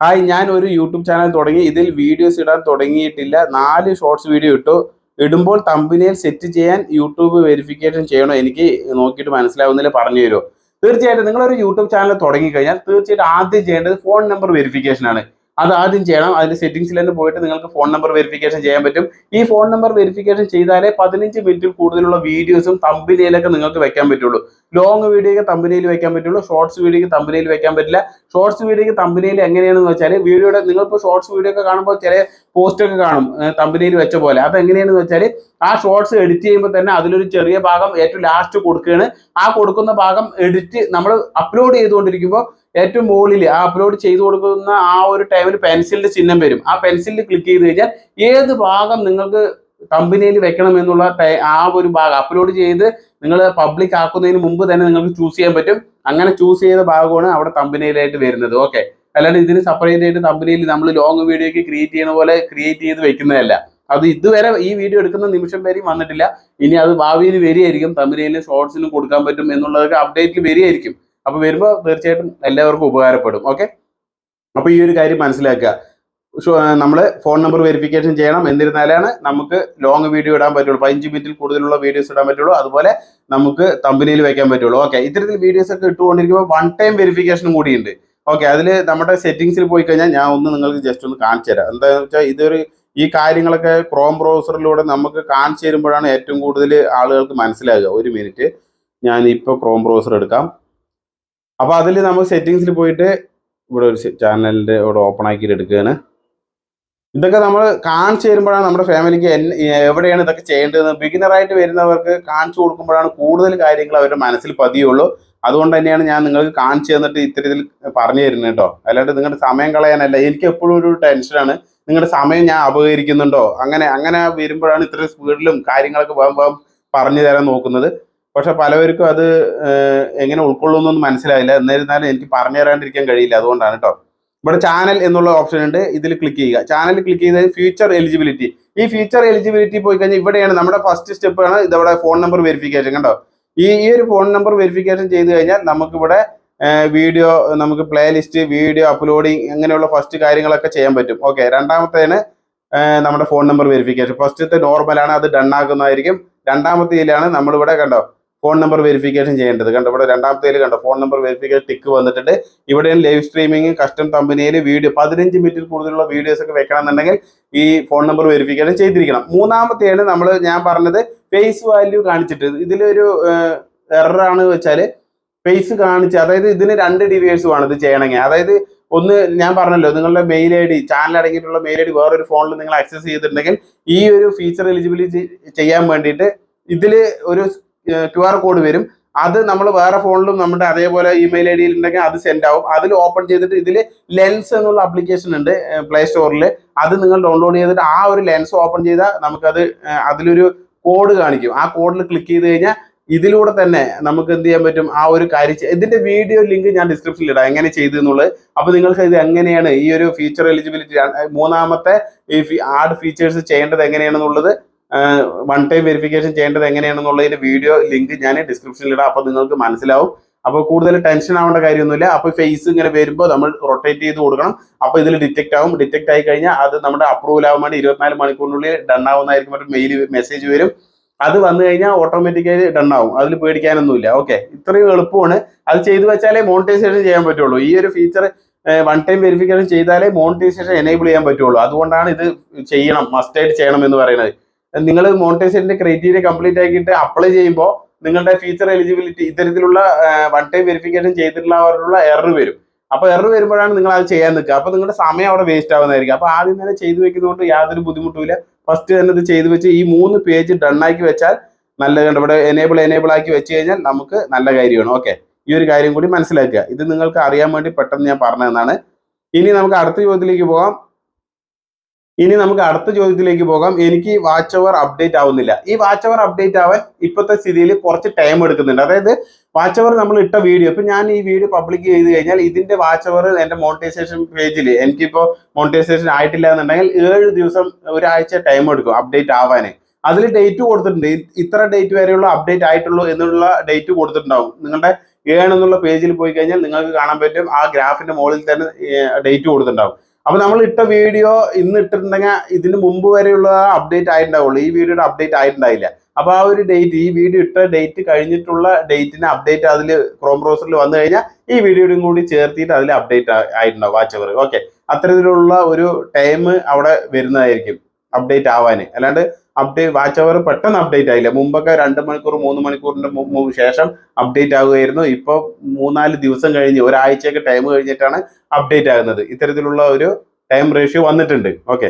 ഹായ് ഞാൻ ഒരു യൂട്യൂബ് ചാനൽ തുടങ്ങി ഇതിൽ വീഡിയോസ് ഇടാൻ തുടങ്ങിയിട്ടില്ല. നാല് ഷോർട്സ് വീഡിയോ ഇട്ടു. ഇടുമ്പോൾ തമ്പിനെയിൽ സെറ്റ് ചെയ്യാൻ യൂട്യൂബ് വെരിഫിക്കേഷൻ ചെയ്യണോ? എനിക്ക് നോക്കിയിട്ട് മനസ്സിലാവുന്നില്ല പറഞ്ഞു തരുമോ? തീർച്ചയായിട്ടും നിങ്ങളൊരു യൂട്യൂബ് ചാനൽ തുടങ്ങിക്കഴിഞ്ഞാൽ തീർച്ചയായിട്ടും ആദ്യം ചെയ്യേണ്ടത് ഫോൺ നമ്പർ വെരിഫിക്കേഷൻ ആണ്. അത് ആദ്യം ചെയ്യണം. അതിന്റെ സെറ്റിംഗ്സിൽ തന്നെ പോയിട്ട് നിങ്ങൾക്ക് ഫോൺ നമ്പർ വെരിഫിക്കേഷൻ ചെയ്യാൻ പറ്റും. ഈ ഫോൺ നമ്പർ വെരിഫിക്കേഷൻ ചെയ്താലേ പതിനഞ്ച് മിനിറ്റിൽ കൂടുതലുള്ള വീഡിയോസും തമ്പനിയിലൊക്കെ നിങ്ങൾക്ക് വെക്കാൻ പറ്റുള്ളൂ. ലോങ് വീഡിയോക്ക് തമ്പനിയിൽ വെക്കാൻ പറ്റുള്ളൂ. ഷോർട്സ് വീഡിയോക്ക് തമ്പനിയിൽ വെക്കാൻ പറ്റില്ല. ഷോർട്സ് വീഡിയോക്ക് തമ്പനിയിൽ എങ്ങനെയാണെന്ന് വെച്ചാൽ വീഡിയോയുടെ നിങ്ങളിപ്പോൾ ഷോർട്സ് വീഡിയോ ഒക്കെ കാണുമ്പോൾ ചില പോസ്റ്റൊക്കെ കാണും. തമ്പനിയിൽ വെച്ച പോലെ. അത് എങ്ങനെയാണെന്ന് വെച്ചാൽ ആ ഷോർട്സ് എഡിറ്റ് ചെയ്യുമ്പോൾ തന്നെ അതിലൊരു ചെറിയ ഭാഗം ഏറ്റവും ലാസ്റ്റ് കൊടുക്കുകയാണ്. ആ കൊടുക്കുന്ന ഭാഗം എഡിറ്റ് നമ്മൾ അപ്ലോഡ് ചെയ്തുകൊണ്ടിരിക്കുമ്പോൾ ഏറ്റവും മുകളിൽ ആ അപ്ലോഡ് ചെയ്തു കൊടുക്കുന്ന ആ ഒരു ടൈമിൽ പെൻസിലിന്റെ ചിഹ്നം വരും. ആ പെൻസിലിൽ ക്ലിക്ക് ചെയ്ത് കഴിഞ്ഞാൽ ഏത് ഭാഗം നിങ്ങൾക്ക് കമ്പനിയിൽ വെക്കണം എന്നുള്ള ആ ഒരു ഭാഗം അപ്ലോഡ് ചെയ്ത് നിങ്ങൾ പബ്ലിക് ആക്കുന്നതിന് മുമ്പ് തന്നെ നിങ്ങൾക്ക് ചൂസ് ചെയ്യാൻ പറ്റും. അങ്ങനെ ചൂസ് ചെയ്ത ഭാഗമാണ് അവിടെ കമ്പനിയിലായിട്ട് വരുന്നത്. ഓക്കെ അല്ലാണ്ട് ഇതിന് സെപ്പറേറ്റ് ആയിട്ട് കമ്പനിയിൽ നമ്മൾ ലോങ് വീഡിയോക്ക് ക്രിയേറ്റ് ചെയ്യുന്ന പോലെ ക്രിയേറ്റ് ചെയ്ത് വെക്കുന്നതല്ല. അത് ഇതുവരെ ഈ വീഡിയോ എടുക്കുന്ന നിമിഷം വരെയും വന്നിട്ടില്ല. ഇനി അത് ഭാവിയിൽ വരികയായിരിക്കും. തമ്പനിയിൽ ഷോർട്സിനും കൊടുക്കാൻ പറ്റും എന്നുള്ളതൊക്കെ അപ്ഡേറ്റിൽ വരികയായിരിക്കും. അപ്പൊ വരുമ്പോൾ തീർച്ചയായിട്ടും എല്ലാവർക്കും ഉപകാരപ്പെടും. ഓക്കെ അപ്പൊ ഈ ഒരു കാര്യം മനസ്സിലാക്കുക. നമ്മൾ ഫോൺ നമ്പർ വെരിഫിക്കേഷൻ ചെയ്യണം. എന്നിരുന്നാലാണ് നമുക്ക് ലോങ് വീഡിയോ ഇടാൻ പറ്റുള്ളൂ. പതിനഞ്ച് മിനിറ്റിൽ കൂടുതലുള്ള വീഡിയോസ് ഇടാൻ പറ്റുള്ളൂ. അതുപോലെ നമുക്ക് തമ്പനിയിൽ വെക്കാൻ പറ്റുള്ളൂ. ഓക്കെ ഇത്തരത്തിൽ വീഡിയോസ് ഒക്കെ ഇട്ടുകൊണ്ടിരിക്കുമ്പോൾ വൺ ടൈം വെരിഫിക്കേഷനും കൂടിയുണ്ട്. ഓക്കെ അതിൽ നമ്മുടെ സെറ്റിംഗ്സിൽ പോയി കഴിഞ്ഞാൽ ഞാൻ ഒന്ന് നിങ്ങൾക്ക് ജസ്റ്റ് ഒന്ന് കാണിച്ചു തരാം എന്താണെന്ന് വെച്ചാൽ ഇതൊരു ഈ കാര്യങ്ങളൊക്കെ ക്രോം ബ്രൗസറിലൂടെ നമുക്ക് കാണിച്ചു തരുമ്പോഴാണ് ഏറ്റവും കൂടുതൽ ആളുകൾക്ക് മനസ്സിലാകുക ഒരു മിനിറ്റ് ഞാൻ ഇപ്പോൾ ക്രോം ബ്രൗസർ എടുക്കാം. അപ്പോൾ അതിൽ നമ്മൾ സെറ്റിങ്സിൽ പോയിട്ട് ഇവിടെ ഒരു ചാനലിന്റെ ഇവിടെ ഓപ്പൺ ആക്കിയിട്ട് എടുക്കുകയാണ്. ഇതൊക്കെ നമ്മൾ കാണിച്ചു തരുമ്പോഴാണ് നമ്മുടെ ഫാമിലിക്ക് എവിടെയാണ് ഇതൊക്കെ ചെയ്യേണ്ടതെന്ന് ബിഗിനറായിട്ട് വരുന്നവർക്ക് കാണിച്ചു കൊടുക്കുമ്പോഴാണ് കൂടുതൽ കാര്യങ്ങൾ അവരുടെ മനസ്സിൽ പതിയുള്ളൂ. അതുകൊണ്ട് തന്നെയാണ് ഞാൻ നിങ്ങൾക്ക് കാണിച്ചു തന്നിട്ട് ഇത്തരത്തിൽ പറഞ്ഞു തരുന്നത് കേട്ടോ. അല്ലാണ്ട് നിങ്ങളുടെ സമയം കളയാനല്ല. എനിക്ക് എപ്പോഴും ഒരു ടെൻഷനാണ്. നിങ്ങളുടെ സമയം ഞാൻ അപകരിക്കുന്നുണ്ടോ? അങ്ങനെ അങ്ങനെ വരുമ്പോഴാണ് ഇത്ര സ്പീഡിലും കാര്യങ്ങളൊക്കെ വേഗം പറഞ്ഞു തരാൻ നോക്കുന്നത്. പക്ഷെ പലവർക്കും അത് എങ്ങനെ ഉൾക്കൊള്ളുന്നൊന്നും മനസ്സിലായില്ല. എന്നിരുന്നാലും എനിക്ക് പറഞ്ഞു തരാണ്ടിരിക്കാൻ കഴിയില്ല. അതുകൊണ്ടാണ് കേട്ടോ ഇവിടെ ചാനൽ എന്നുള്ള ഓപ്ഷൻ ഉണ്ട്. ഇതിൽ ക്ലിക്ക് ചെയ്യുക. ചാനൽ ക്ലിക്ക് ചെയ്താൽ ഫ്യൂച്ചർ എലിജിബിലിറ്റി ഈ ഫ്യൂച്ചർ എലിജിബിലിറ്റി പോയി കഴിഞ്ഞാൽ ഇവിടെയാണ് നമ്മുടെ ഫസ്റ്റ് സ്റ്റെപ്പ് ആണ്. ഇതവിടെ ഫോൺ നമ്പർ വെരിഫിക്കേഷൻ കണ്ടോ? ഈ ഈ ഒരു ഫോൺ നമ്പർ വെരിഫിക്കേഷൻ ചെയ്ത് കഴിഞ്ഞാൽ നമുക്കിവിടെ വീഡിയോ നമുക്ക് പ്ലേലിസ്റ്റ് വീഡിയോ അപ്ലോഡിങ് അങ്ങനെയുള്ള ഫസ്റ്റ് കാര്യങ്ങളൊക്കെ ചെയ്യാൻ പറ്റും. ഓക്കെ രണ്ടാമത്തേന് നമ്മുടെ ഫോൺ നമ്പർ വെരിഫിക്കേഷൻ ഫസ്റ്റത്തെ നോർമലാണ് അത് ഡൺ ആക്കുന്നതായിരിക്കും രണ്ടാമത്തേലാണ് നമ്മളിവിടെ കണ്ടോ ഫോൺ നമ്പർ വെരിഫിക്കേഷൻ ചെയ്യേണ്ടത്. കണ്ടോ ഇവിടെ രണ്ടാമത്തേൽ കണ്ടോ ഫോൺ നമ്പർ വെരിഫിക്കേഷൻ ടിക്ക് വന്നിട്ടുണ്ട്. ഇവിടെ ലൈവ് സ്ട്രീമിംഗ് കസ്റ്റം കമ്പനിയിൽ വീഡിയോ പതിനഞ്ച് മിനിറ്റിൽ കൂടുതലുള്ള വീഡിയോസ് ഒക്കെ വെക്കണമെന്നുണ്ടെങ്കിൽ ഈ ഫോൺ നമ്പർ വെരിഫിക്കേഷൻ ചെയ്തിരിക്കണം. മൂന്നാമത്തെയാണ് നമ്മൾ ഞാൻ പറഞ്ഞത് ഫേസ് വാല്യൂ കാണിച്ചിട്ട്. ഇതിലൊരു എററാണ് വെച്ചാൽ ഫേസ് കാണിച്ച് അതായത് ഇതിന് രണ്ട് ഡിവൈസും ആണ് ഇത് ചെയ്യണമെങ്കിൽ അതായത് ഒന്ന് ഞാൻ പറഞ്ഞല്ലോ നിങ്ങളുടെ മെയിൽ ഐ ഡി ചാനൽ അടങ്ങിയിട്ടുള്ള മെയിൽ ഐ ഡി വേറൊരു ഫോണിൽ നിങ്ങൾ ആക്സസ് ചെയ്തിട്ടുണ്ടെങ്കിൽ ഈ ഒരു ഫീച്ചർ എലിജിബിലിറ്റി ചെയ്യാൻ വേണ്ടിയിട്ട് ഇതിൽ ഒരു ക്യു ആർ കോഡ് വരും. അത് നമ്മൾ വേറെ ഫോണിലും നമ്മുടെ അതേപോലെ ഇമെയിൽ ഐ ഡിയിൽ ഉണ്ടെങ്കിൽ അത് സെൻഡ് ആവും. അതിൽ ഓപ്പൺ ചെയ്തിട്ട് ഇതിൽ ലെൻസ് എന്നുള്ള ആപ്ലിക്കേഷൻ ഉണ്ട് പ്ലേ സ്റ്റോറിൽ അത് നിങ്ങൾ ഡൗൺലോഡ് ചെയ്തിട്ട് ആ ഒരു ലെൻസ് ഓപ്പൺ ചെയ്താൽ നമുക്കത് അതിലൊരു കോഡ് കാണിക്കും. ആ കോഡിൽ ക്ലിക്ക് ചെയ്ത് കഴിഞ്ഞാൽ ഇതിലൂടെ തന്നെ നമുക്ക് എന്ത് ചെയ്യാൻ പറ്റും? ആ ഒരു കാര്യം ഇതിന്റെ വീഡിയോ ലിങ്ക് ഞാൻ ഡിസ്ക്രിപ്ഷനിൽ ഇടാം. എങ്ങനെ ചെയ്തു എന്നുള്ളത് അപ്പൊ നിങ്ങൾക്ക് ഇത് എങ്ങനെയാണ് ഈ ഒരു ഫീച്ചർ എലിജിബിലിറ്റി മൂന്നാമത്തെ ഈ ആഡ് ഫീച്ചേഴ്സ് ചെയ്യേണ്ടത് എങ്ങനെയാണെന്നുള്ളത് വൺ ടൈം വെരിഫിക്കേഷൻ ചെയ്യേണ്ടത് എങ്ങനെയാണെന്നുള്ളതിന്റെ വീഡിയോ ലിങ്ക് ഞാൻ ഡിസ്ക്രിപ്ഷനിൽ ഇടാം. അപ്പൊ നിങ്ങൾക്ക് മനസ്സിലാവും. അപ്പോൾ കൂടുതൽ ടെൻഷൻ ആവേണ്ട കാര്യമൊന്നുമില്ല. അപ്പോൾ ഫേസ് ഇങ്ങനെ വരുമ്പോൾ നമ്മൾ റൊട്ടേറ്റ് ചെയ്ത് കൊടുക്കണം. അപ്പോൾ ഇതിൽ ഡിറ്റക്ട് ആവും. ഡിറ്റക്ട് ആയി കഴിഞ്ഞാൽ അത് നമ്മുടെ അപ്രൂവൽ ആവാൻ വേണ്ടി ഇരുപത്തിനാല് മണിക്കൂറിനുള്ളിൽ ഡൺ ആവുന്നതായിരിക്കും. മെയിൽ മെസ്സേജ് വരും. അത് വന്നു കഴിഞ്ഞാൽ ഓട്ടോമാറ്റിക്കായി ഡൺ ആവും. അതിൽ പേടിക്കാനൊന്നുമില്ല. ഓക്കെ ഇത്രയും എളുപ്പമാണ്. അത് ചെയ്തു വെച്ചാലേ മോണിറ്റൈസേഷൻ ചെയ്യാൻ പറ്റുള്ളൂ. ഈ ഒരു ഫീച്ചർ വൺ ടൈം വെരിഫിക്കേഷൻ ചെയ്താലേ മോണിറ്റൈസേഷൻ എനേബിൾ ചെയ്യാൻ പറ്റുള്ളൂ. അതുകൊണ്ടാണ് ഇത് ചെയ്യണം. മസ്റ്റായിട്ട് ചെയ്യണം എന്ന് പറയുന്നത്. നിങ്ങൾ മോണിറ്റൈസേഷന്റെ ക്രൈറ്റീരിയ കംപ്ലീറ്റ് ആക്കിയിട്ട് അപ്ലൈ ചെയ്യുമ്പോൾ നിങ്ങളുടെ ഫീച്ചർ എലിജിബിലിറ്റി ഇത്തരത്തിലുള്ള വൺ ടൈം വെരിഫിക്കേഷൻ ചെയ്തിട്ടുള്ളവരുള്ള എറർ വരും. അപ്പൊ എറർ വരുമ്പോഴാണ് നിങ്ങൾ അത് ചെയ്യാൻ നിൽക്കുക. അപ്പൊ നിങ്ങളുടെ സമയം അവിടെ വേസ്റ്റ് ആവുന്നതായിരിക്കും. അപ്പൊ ആദ്യം തന്നെ ചെയ്തു വെക്കുന്നതുകൊണ്ട് യാതൊരു ബുദ്ധിമുട്ടുമില്ല ഫസ്റ്റ് തന്നെ ഇത് ചെയ്തു വെച്ച് ഈ മൂന്ന് പേജ് ഡൺ ആക്കി വെച്ചാൽ നല്ല ഇവിടെ എനേബിൾ എനേബിൾ ആക്കി വെച്ച് കഴിഞ്ഞാൽ നമുക്ക് നല്ല കാര്യമാണ് ഓക്കെ ഈ ഒരു കാര്യം കൂടി മനസ്സിലാക്കുക. ഇത് നിങ്ങൾക്ക് അറിയാൻ വേണ്ടി പെട്ടെന്ന് ഞാൻ പറഞ്ഞതെന്നാണ്. ഇനി നമുക്ക് അടുത്ത ചോദ്യത്തിലേക്ക് പോകാം. ഇനി നമുക്ക് അടുത്ത ചോദ്യത്തിലേക്ക് പോകാം. എനിക്ക് വാച്ച് അവർ അപ്ഡേറ്റ് ആവുന്നില്ല. ഈ വാച്ച് അവർ അപ്ഡേറ്റ് ആവാൻ ഇപ്പോഴത്തെ സ്ഥിതിയിൽ കുറച്ച് ടൈം എടുക്കുന്നുണ്ട്. അതായത് വാച്ച് അവർ നമ്മൾ ഇട്ട വീഡിയോ. ഇപ്പൊ ഞാൻ ഈ വീഡിയോ പബ്ലിക് ചെയ്ത് കഴിഞ്ഞാൽ ഇതിന്റെ വാച്ച് അവർ എന്റെ മോണിറ്റൈസേഷൻ പേജിൽ എനിക്കിപ്പോ മോണിറ്റൈസേഷൻ ആയിട്ടില്ല എന്നുണ്ടെങ്കിൽ ഏഴ് ദിവസം ഒരാഴ്ച ടൈം എടുക്കും അപ്ഡേറ്റ് ആവാൻ അതിൽ ഡേറ്റ് കൊടുത്തിട്ടുണ്ട്. ഇത്ര ഡേറ്റ് വരെയുള്ള അപ്ഡേറ്റ് ആയിട്ടുള്ളൂ എന്നുള്ള ഡേറ്റ് കൊടുത്തിട്ടുണ്ടാവും. നിങ്ങളുടെ ഏണെന്നുള്ള പേജിൽ പോയി കഴിഞ്ഞാൽ നിങ്ങൾക്ക് കാണാൻ പറ്റും ആ ഗ്രാഫിന്റെ മുകളിൽ തന്നെ ഡേറ്റ് കൊടുത്തിട്ടുണ്ടാവും. അപ്പൊ നമ്മൾ ഇട്ട വീഡിയോ ഇന്ന് ഇട്ടിട്ടുണ്ടെങ്കിൽ ഇതിന് മുമ്പ് വരെയുള്ള അപ്ഡേറ്റ് ആയിട്ടുണ്ടാവുള്ളൂ. ഈ വീഡിയോയുടെ അപ്ഡേറ്റ് ആയിട്ടുണ്ടായില്ല. അപ്പൊ ആ ഒരു ഡേറ്റ് ഈ വീഡിയോ ഇട്ട ഡേറ്റ് കഴിഞ്ഞിട്ടുള്ള ഡേറ്റിന് അപ്ഡേറ്റ് അതിൽ ക്രോം ബ്രൗസറിൽ വന്നു കഴിഞ്ഞാൽ ഈ വീഡിയോയും കൂടി ചേർത്തിട്ട് അതിൽ അപ്ഡേറ്റ് ആയിട്ടുണ്ടാവും വാച്ച് അവർ ഓക്കെ അത്തരത്തിലുള്ള ഒരു ടൈം അവിടെ വരുന്നതായിരിക്കും അപ്ഡേറ്റ് ആവാൻ അല്ലാണ്ട് അപ്ഡേറ്റ് വാച്ച് അവർ പെട്ടെന്ന് അപ്ഡേറ്റ് ആയില്ല. മുമ്പൊക്കെ രണ്ട് മണിക്കൂർ മൂന്ന് മണിക്കൂറിന്റെ ശേഷം അപ്ഡേറ്റ് ആകുമായിരുന്നു ഇപ്പോൾ മൂന്നാൽ ദിവസം കഴിഞ്ഞ് ഒരാഴ്ചയൊക്കെ ടൈം കഴിഞ്ഞിട്ടാണ് അപ്ഡേറ്റ് ആകുന്നത്. ഇത്തരത്തിലുള്ള ഒരു ടൈം റേഷ്യോ വന്നിട്ടുണ്ട്. ഓക്കെ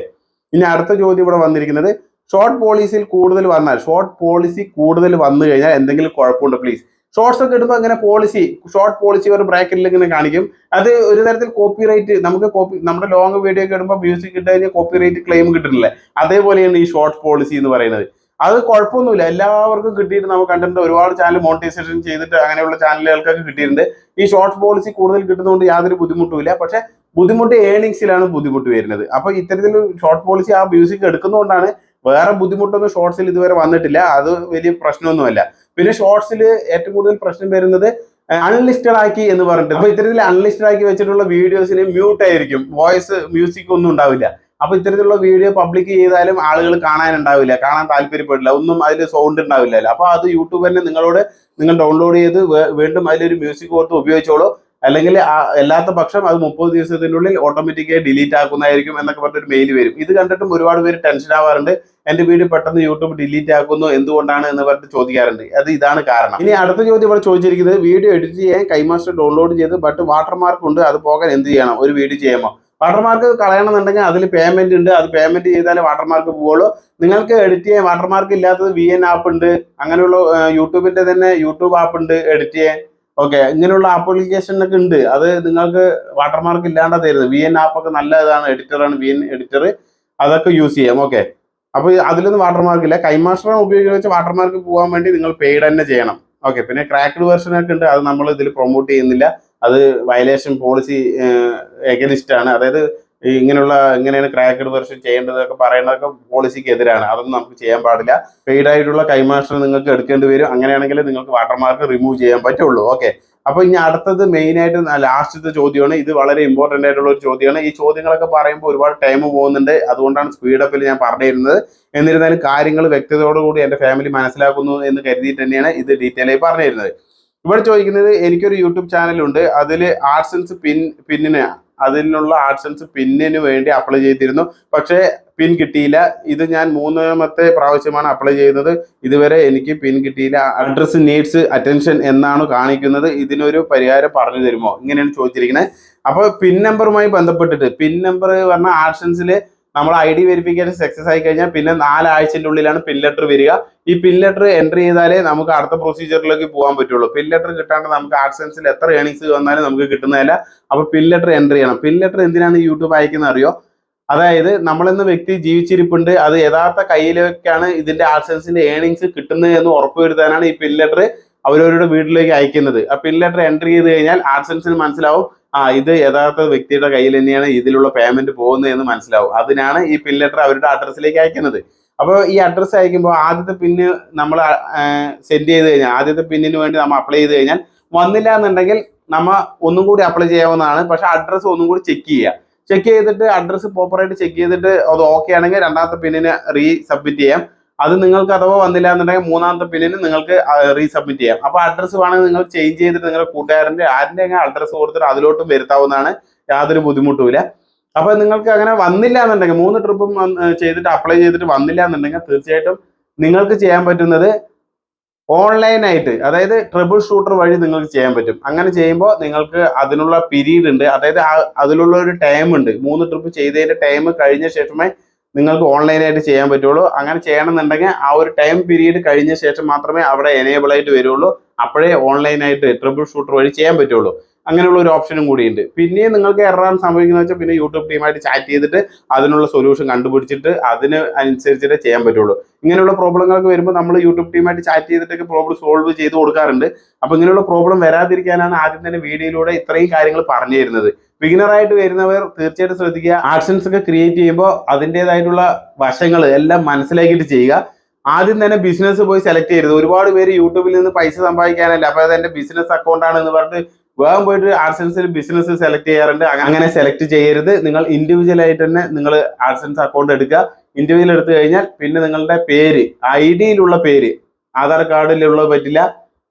ഇനി അടുത്ത ചോദ്യം ഇവിടെ വന്നിരിക്കുന്നത് ഷോർട്ട് പോളിസിയിൽ കൂടുതൽ വന്നാൽ ഷോർട്ട് പോളിസി കൂടുതൽ വന്നു കഴിഞ്ഞാൽ എന്തെങ്കിലും കുഴപ്പമുണ്ട്? പ്ലീസ് ഷോർട്സ് ഒക്കെ ഇടുമ്പോൾ അങ്ങനെ പോളിസി ഷോർട്ട് പോളിസി ഒരു ബ്രാക്കറ്റിൽ ഇങ്ങനെ കാണിക്കും. അത് ഒരു തരത്തിൽ കോപ്പി റേറ്റ് നമുക്ക് കോപ്പി നമ്മുടെ ലോങ് വീഡിയോ ഒക്കെ ഇടുമ്പോൾ മ്യൂസിക് ഇട്ട് കഴിഞ്ഞാൽ കോപ്പി റേറ്റ് ക്ലെയിം കിട്ടുന്നില്ല. അതേപോലെയാണ് ഈ ഷോർട്ട് പോളിസി എന്ന് പറയുന്നത്. അത് കുഴപ്പമൊന്നുമില്ല. എല്ലാവർക്കും കിട്ടിയിട്ട് നമുക്ക് കണ്ടിട്ടുണ്ട് ഒരുപാട് ചാനൽ മോണിറ്റൈസേഷൻ ചെയ്തിട്ട് അങ്ങനെയുള്ള ചാനലുകൾക്കൊക്കെ കിട്ടിയിട്ടുണ്ട്. ഈ ഷോർട്ട് പോളിസി കൂടുതൽ കിട്ടുന്നതുകൊണ്ട് യാതൊരു ബുദ്ധിമുട്ടുമില്ല പക്ഷേ ബുദ്ധിമുട്ട് ഏണിങ്സിലാണ് ബുദ്ധിമുട്ട് വരുന്നത്. അപ്പോൾ ഇത്തരത്തിൽ ഷോർട്ട് പോളിസി ആ മ്യൂസിക് എടുക്കുന്നതുകൊണ്ടാണ് വേറെ ബുദ്ധിമുട്ടൊന്നും ഷോർട്സിൽ ഇതുവരെ വന്നിട്ടില്ല. അത് വലിയ പ്രശ്നമൊന്നുമല്ല. പിന്നെ ഷോർട്സിൽ ഏറ്റവും കൂടുതൽ പ്രശ്നം വരുന്നത് അൺലിസ്റ്റഡ് ആക്കി എന്ന് പറഞ്ഞിട്ട്. അപ്പൊ ഇത്തരത്തിൽ അൺലിസ്റ്റഡ് ആക്കി വെച്ചിട്ടുള്ള വീഡിയോസിന് മ്യൂട്ട് ആയിരിക്കും. വോയിസ് മ്യൂസിക് ഒന്നും ഉണ്ടാവില്ല. അപ്പൊ ഇത്തരത്തിലുള്ള വീഡിയോ പബ്ലിക് ചെയ്താലും ആളുകൾ കാണാനുണ്ടാവില്ല കാണാൻ താല്പര്യപ്പെടില്ല. ഒന്നും അതിൽ സൗണ്ട് ഉണ്ടാവില്ല അപ്പൊ അത് യൂട്യൂബ് തന്നെ നിങ്ങളോട് നിങ്ങൾ ഡൗൺലോഡ് ചെയ്ത് വീണ്ടും അതിലൊരു മ്യൂസിക് ഓർത്ത് ഉപയോഗിച്ചോളൂ. അല്ലെങ്കിൽ അല്ലാത്ത പക്ഷം അത് മുപ്പത് ദിവസത്തിനുള്ളിൽ ഓട്ടോമാറ്റിക്കായി ഡിലീറ്റ് ആക്കുന്നതായിരിക്കും എന്നൊക്കെ പറഞ്ഞൊരു മെയിൽ വരും. ഇത് കണ്ടിട്ടും ഒരുപാട് പേര് ടെൻഷൻ ആവാറുണ്ട്. എന്റെ വീഡിയോ പെട്ടെന്ന് യൂട്യൂബ് ഡിലീറ്റ് ആക്കുന്നു എന്തുകൊണ്ടാണ് എന്ന് പറഞ്ഞിട്ട് ചോദിക്കാറുണ്ട്. അത് ഇതാണ് കാരണം. ഇനി അടുത്ത ചോദ്യം ഇവിടെ ചോദിച്ചിരിക്കുന്നത് വീഡിയോ എഡിറ്റ് ചെയ്യാൻ കൈമാസ്റ്റർ ഡൗൺലോഡ് ചെയ്ത് ബട്ട് വാട്ടർമാർക്ക് ഉണ്ട് അത് പോകാൻ എന്ത് ചെയ്യണം? ഒരു വീഡിയോ ചെയ്യുമ്പോൾ. വാട്ടർമാർക്ക് കളയണമെന്നുണ്ടെങ്കിൽ അതിൽ പേയ്മെന്റ് ഉണ്ട്. അത് പേയ്മെന്റ് ചെയ്താലേ വാട്ടർമാർക്ക് പോവുള്ളൂ. നിങ്ങൾക്ക് എഡിറ്റ് ചെയ്യാൻ വാട്ടർമാർക്ക് ഇല്ലാത്തത് വി എൻ ആപ്പ് ഉണ്ട്. അങ്ങനെയുള്ള യൂട്യൂബിന്റെ തന്നെ യൂട്യൂബ് ആപ്പ് ഉണ്ട് എഡിറ്റ് ചെയ്യാൻ. ഓക്കെ ഇങ്ങനെയുള്ള ആപ്ലിക്കേഷൻ ഒക്കെ ഉണ്ട്. അത് നിങ്ങൾക്ക് വാട്ടർമാർക്ക് ഇല്ലാണ്ട് തരുന്നത്. വി എൻ ആപ്പ് ഒക്കെ നല്ല ഇതാണ്. എഡിറ്ററാണ് വി എൻ എഡിറ്റർ അതൊക്കെ യൂസ് ചെയ്യാം. ഓക്കെ. അപ്പോൾ അതിലൊന്നും വാട്ടർമാർക്ക് ഇല്ല. കൈമാസ്റ്റർ ഉപയോഗിച്ച് വാട്ടർമാർക്ക് പോകാൻ വേണ്ടി നിങ്ങൾ പെയ്ഡ് തന്നെ ചെയ്യണം. ഓക്കെ പിന്നെ ക്രാക്ഡ് വേർഷൻ ഒക്കെ ഉണ്ട്. അത് നമ്മൾ ഇതിൽ പ്രൊമോട്ട് ചെയ്യുന്നില്ല. അത് വയലേഷൻ പോളിസി എഗനിസ്റ്റ് ആണ്. അതായത് ഇങ്ങനെയുള്ള ഇങ്ങനെയാണ് ക്രാക്കഡ് വെർഷൻ ചെയ്യേണ്ടതൊക്കെ പറയുന്നതൊക്കെ പോളിസിക്ക് എതിരാണ്. അതൊന്നും നമുക്ക് ചെയ്യാൻ പാടില്ല. പെയ്ഡ് ആയിട്ടുള്ള കൈമാസ്റ്റർ നിങ്ങൾക്ക് എടുക്കേണ്ടി വരും. അങ്ങനെയാണെങ്കിൽ നിങ്ങൾക്ക് വാട്ടർമാർക്ക് റിമൂവ് ചെയ്യാൻ പറ്റുള്ളൂ. ഓക്കെ അപ്പൊ ഇനി അടുത്തത് മെയിൻ ആയിട്ട് ലാസ്റ്റത്തെ ചോദ്യമാണ്. ഇത് വളരെ ഇമ്പോർട്ടന്റ് ആയിട്ടുള്ള ഒരു ചോദ്യമാണ്. ഈ ചോദ്യങ്ങളൊക്കെ പറയുമ്പോൾ ഒരുപാട് ടൈം പോകുന്നുണ്ട്. അതുകൊണ്ടാണ് സ്പീഡപ്പിൽ ഞാൻ പറഞ്ഞിരുന്നത്. എന്നിരുന്നാലും കാര്യങ്ങൾ വ്യക്തതയോടുകൂടി എന്റെ ഫാമിലി മനസ്സിലാക്കുന്നു എന്ന് കരുതിയിട്ട് തന്നെയാണ് ഇത് ഡീറ്റെയിൽ ആയി പറഞ്ഞിരുന്നത്. ഇവിടെ ചോദിക്കുന്നത് എനിക്കൊരു യൂട്യൂബ് ചാനലുണ്ട് അതിൽ ആർട്സൻസ് പിൻ പിന്നിന് അതിനുള്ള ആർട്സൻസ് പിന്നിന് വേണ്ടി അപ്ലൈ ചെയ്തിരുന്നു. പക്ഷേ പിൻ കിട്ടിയില്ല. ഇത് ഞാൻ മൂന്നാമത്തെ പ്രാവശ്യമാണ് അപ്ലൈ ചെയ്യുന്നത്. ഇതുവരെ എനിക്ക് പിൻ കിട്ടിയില്ല. അഡ്രസ് നീഡ്സ് അറ്റൻഷൻ എന്നാണ് കാണിക്കുന്നത്. ഇതിനൊരു പരിഹാരം പറഞ്ഞു തരുമോ? ഇങ്ങനെയാണ് ചോദിച്ചിരിക്കുന്നത് അപ്പോൾ പിൻ നമ്പറുമായി ബന്ധപ്പെട്ടിട്ട് പിൻ നമ്പർ പറഞ്ഞാൽ ആർട്സൻസിൽ നമ്മൾ ഐ ഡി വെരിഫിക്കേഷൻ സക്സസ് ആയി കഴിഞ്ഞാൽ പിന്നെ നാലാഴ്ചന്റെ ഉള്ളിലാണ് പിൻ ലെറ്റർ വരിക. ഈ പിൻ ലെറ്റർ എൻട്രി ചെയ്താലേ നമുക്ക് അടുത്ത പ്രൊസീജിയറിലേക്ക് പോകാൻ പറ്റുള്ളൂ. പിൻ ലെറ്റർ കിട്ടാണ്ട് നമുക്ക് ആഡ്സൻസിൽ എത്ര ഏണിങ്സ് വന്നാലും നമുക്ക് കിട്ടുന്നതല്ല. അപ്പോൾ പിൻ ലെറ്റർ എൻട്രി ചെയ്യണം. പിൻ ലെറ്റർ എന്തിനാണ് യൂട്യൂബ് അയക്കുന്നത് അറിയോ? അതായത് നമ്മളെന്ന വ്യക്തി ജീവിച്ചിരിപ്പുണ്ട്. അത് യഥാർത്ഥ കയ്യിലേക്കാണ് ഇതിന്റെ ആർട്സൻസിന്റെ ഏണിങ്സ് കിട്ടുന്നത് എന്ന് ഉറപ്പുവരുത്താനാണ് ഈ പിൻ ലെറ്റർ അവരവരുടെ വീട്ടിലേക്ക് അയക്കുന്നത്. ആ പിൻ ലെറ്റർ എൻട്രി ചെയ്ത് കഴിഞ്ഞാൽ ആർട്സൻസിന് മനസ്സിലാവും ആ ഇത് യഥാർത്ഥ വ്യക്തിയുടെ കയ്യിൽ തന്നെയാണ് ഇതിലുള്ള പേയ്മെന്റ് പോകുന്നത് എന്ന് മനസ്സിലാവും. അതിനാണ് ഈ പിൻ ലെറ്റർ അവരുടെ അഡ്രസ്സിലേക്ക് അയക്കുന്നത്. അപ്പോൾ ഈ അഡ്രസ്സ് അയക്കുമ്പോൾ ആദ്യത്തെ പിന്ന് നമ്മൾ സെൻഡ് ചെയ്ത് കഴിഞ്ഞാൽ ആദ്യത്തെ പിന്നിന് വേണ്ടി നമ്മൾ അപ്ലൈ ചെയ്ത് കഴിഞ്ഞാൽ വന്നില്ല എന്നുണ്ടെങ്കിൽ നമ്മൾ ഒന്നും കൂടി അപ്ലൈ ചെയ്യാവുന്നതാണ്. പക്ഷേ അഡ്രസ്സ് ഒന്നും കൂടി ചെക്ക് ചെയ്യുക. ചെക്ക് ചെയ്തിട്ട് അഡ്രസ്സ് പ്രോപ്പറായിട്ട് ചെക്ക് ചെയ്തിട്ട് അത് ഓക്കെ ആണെങ്കിൽ രണ്ടാമത്തെ പിന്നിന് റീ സബ്മിറ്റ് ചെയ്യാം. അത് നിങ്ങൾക്ക് അഥവാ വന്നില്ല എന്നുണ്ടെങ്കിൽ മൂന്നാമത്തെ പിന്നിന് നിങ്ങൾക്ക് റീസബ്മിറ്റ് ചെയ്യാം. അപ്പോൾ അഡ്രസ്സ് വേണമെങ്കിൽ നിങ്ങൾ ചേഞ്ച് ചെയ്തിട്ട് നിങ്ങളുടെ കൂട്ടുകാരന്റെ ആരുടെ അഡ്രസ്സ് കൊടുത്തിട്ട് അതിലോട്ടും വരുത്താവുന്നതാണ് യാതൊരു ബുദ്ധിമുട്ടുമില്ല അപ്പോൾ നിങ്ങൾക്ക് അങ്ങനെ വന്നില്ല എന്നുണ്ടെങ്കിൽ മൂന്ന് ട്രിപ്പും ചെയ്തിട്ട് അപ്ലൈ ചെയ്തിട്ട് വന്നില്ല എന്നുണ്ടെങ്കിൽ തീർച്ചയായിട്ടും നിങ്ങൾക്ക് ചെയ്യാൻ പറ്റുന്നത് ഓൺലൈനായിട്ട് അതായത് ട്രിബിൾ ഷൂട്ടർ വഴി നിങ്ങൾക്ക് ചെയ്യാൻ പറ്റും. അങ്ങനെ ചെയ്യുമ്പോൾ നിങ്ങൾക്ക് അതിനുള്ള പീരീഡ് ഉണ്ട്. അതായത് അതിലുള്ള ഒരു ടൈം ഉണ്ട്. മൂന്ന് ട്രിപ്പ് ചെയ്തതിന്റെ ടൈം കഴിഞ്ഞ ശേഷമേ നിങ്ങൾക്ക് ഓൺലൈനായിട്ട് ചെയ്യാൻ പറ്റുള്ളൂ. അങ്ങനെ ചെയ്യണമെന്നുണ്ടെങ്കിൽ ആ ഒരു ടൈം പീരീഡ് കഴിഞ്ഞ ശേഷം മാത്രമേ അവിടെ എനേബിൾ ആയിട്ട് വരുള്ളൂ. അപ്പോഴേ ഓൺലൈനായിട്ട് ട്രിപ്പിൾ ഷൂട്ടർ വഴി ചെയ്യാൻ പറ്റുള്ളൂ. അങ്ങനെയുള്ള ഒരു ഓപ്ഷനും കൂടിയുണ്ട്. പിന്നെയും നിങ്ങൾക്ക് എറാൻ സംഭവിക്കുന്നത് വെച്ചാൽ പിന്നെ യൂട്യൂബ് ടീമായിട്ട് ചാറ്റ് ചെയ്തിട്ട് അതിനുള്ള സൊല്യൂഷൻ കണ്ടുപിടിച്ചിട്ട് അതിന് അനുസരിച്ചിട്ടേ ചെയ്യാൻ പറ്റുള്ളൂ. ഇങ്ങനെയുള്ള പ്രോബ്ലങ്ങളൊക്കെ വരുമ്പോൾ നമ്മൾ യൂട്യൂബ് ടീമായിട്ട് ചാറ്റ് ചെയ്തിട്ടൊക്കെ പ്രോബ്ലം സോൾവ് ചെയ്ത് കൊടുക്കാറുണ്ട്. അപ്പോൾ ഇങ്ങനെയുള്ള പ്രോബ്ലം വരാതിരിക്കാനാണ് ആദ്യം തന്നെ വീഡിയോയിലൂടെ ഇത്രയും കാര്യങ്ങൾ പറഞ്ഞു തരുന്നത്. ബിഗിനർ ആയിട്ട് വരുന്നവർ തീർച്ചയായിട്ടും ശ്രദ്ധിക്കുക. ആക്ഷൻസ് ഒക്കെ ക്രിയേറ്റ് ചെയ്യുമ്പോൾ അതിന്റെതായിട്ടുള്ള വശങ്ങൾ എല്ലാം മനസ്സിലാക്കിയിട്ട് ചെയ്യുക. ആദ്യം തന്നെ ബിസിനസ് പോയി സെലക്ട് ചെയ്യരുത്. ഒരുപാട് പേര് യൂട്യൂബിൽ നിന്ന് പൈസ സമ്പാദിക്കാനല്ല. അപ്പോൾ എന്റെ ബിസിനസ് അക്കൗണ്ടാണ് എന്ന് പറഞ്ഞിട്ട് വേഗം പോയിട്ട് ആർസെൻസിൽ ബിസിനസ് സെലക്ട് ചെയ്യാറുണ്ട്. അങ്ങനെ സെലക്ട് ചെയ്യരുത്. നിങ്ങൾ ഇൻഡിവിജ്വൽ ആയിട്ട് തന്നെ നിങ്ങൾ ആർസെൻസ് അക്കൗണ്ട് എടുക്കുക. ഇൻഡിവിജ്വൽ എടുത്തു കഴിഞ്ഞാൽ പിന്നെ നിങ്ങളുടെ പേര് ഐ ഡിയിലുള്ള പേര് ആധാർ കാർഡിലുള്ളത് പറ്റില്ല.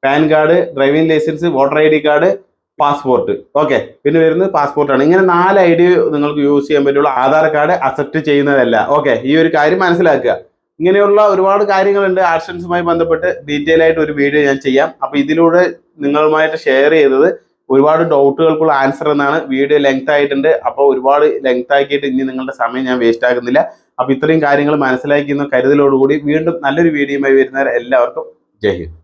PAN card driving licence voter I D card passport. Okay പിന്നെ വരുന്നത് പാസ്പോർട്ടാണ്. ഇങ്ങനെ നാല് ഐ ഡി നിങ്ങൾക്ക് യൂസ് ചെയ്യാൻ പറ്റുള്ളൂ. ആധാർ കാർഡ് അക്സെപ്റ്റ് ചെയ്യുന്നതല്ല. ഓക്കെ ഈ ഒരു കാര്യം മനസ്സിലാക്കുക. ഇങ്ങനെയുള്ള ഒരുപാട് കാര്യങ്ങളുണ്ട്. ആക്ഷൻസുമായി ബന്ധപ്പെട്ട് ഡീറ്റെയിൽ ആയിട്ട് ഒരു വീഡിയോ ഞാൻ ചെയ്യാം. അപ്പൊ ഇതിലൂടെ നിങ്ങളുമായിട്ട് ഷെയർ ചെയ്തത് ഒരുപാട് ഡൗട്ടുകൾക്കുള്ള ആൻസർ എന്നാണ്. വീഡിയോ ലെങ്ത് ആയിട്ടുണ്ട്. അപ്പോൾ ഒരുപാട് ലെങ്ത് ആക്കിയിട്ട് ഇനി നിങ്ങളുടെ സമയം ഞാൻ വേസ്റ്റ് ആക്കുന്നില്ല. അപ്പൊ ഇത്രയും കാര്യങ്ങൾ മനസ്സിലാക്കുന്ന കരുതലോടുകൂടി വീണ്ടും നല്ലൊരു വീഡിയോയുമായി വരുന്നവരെ എല്ലാവർക്കും ജയ് ഹിന്ദ്.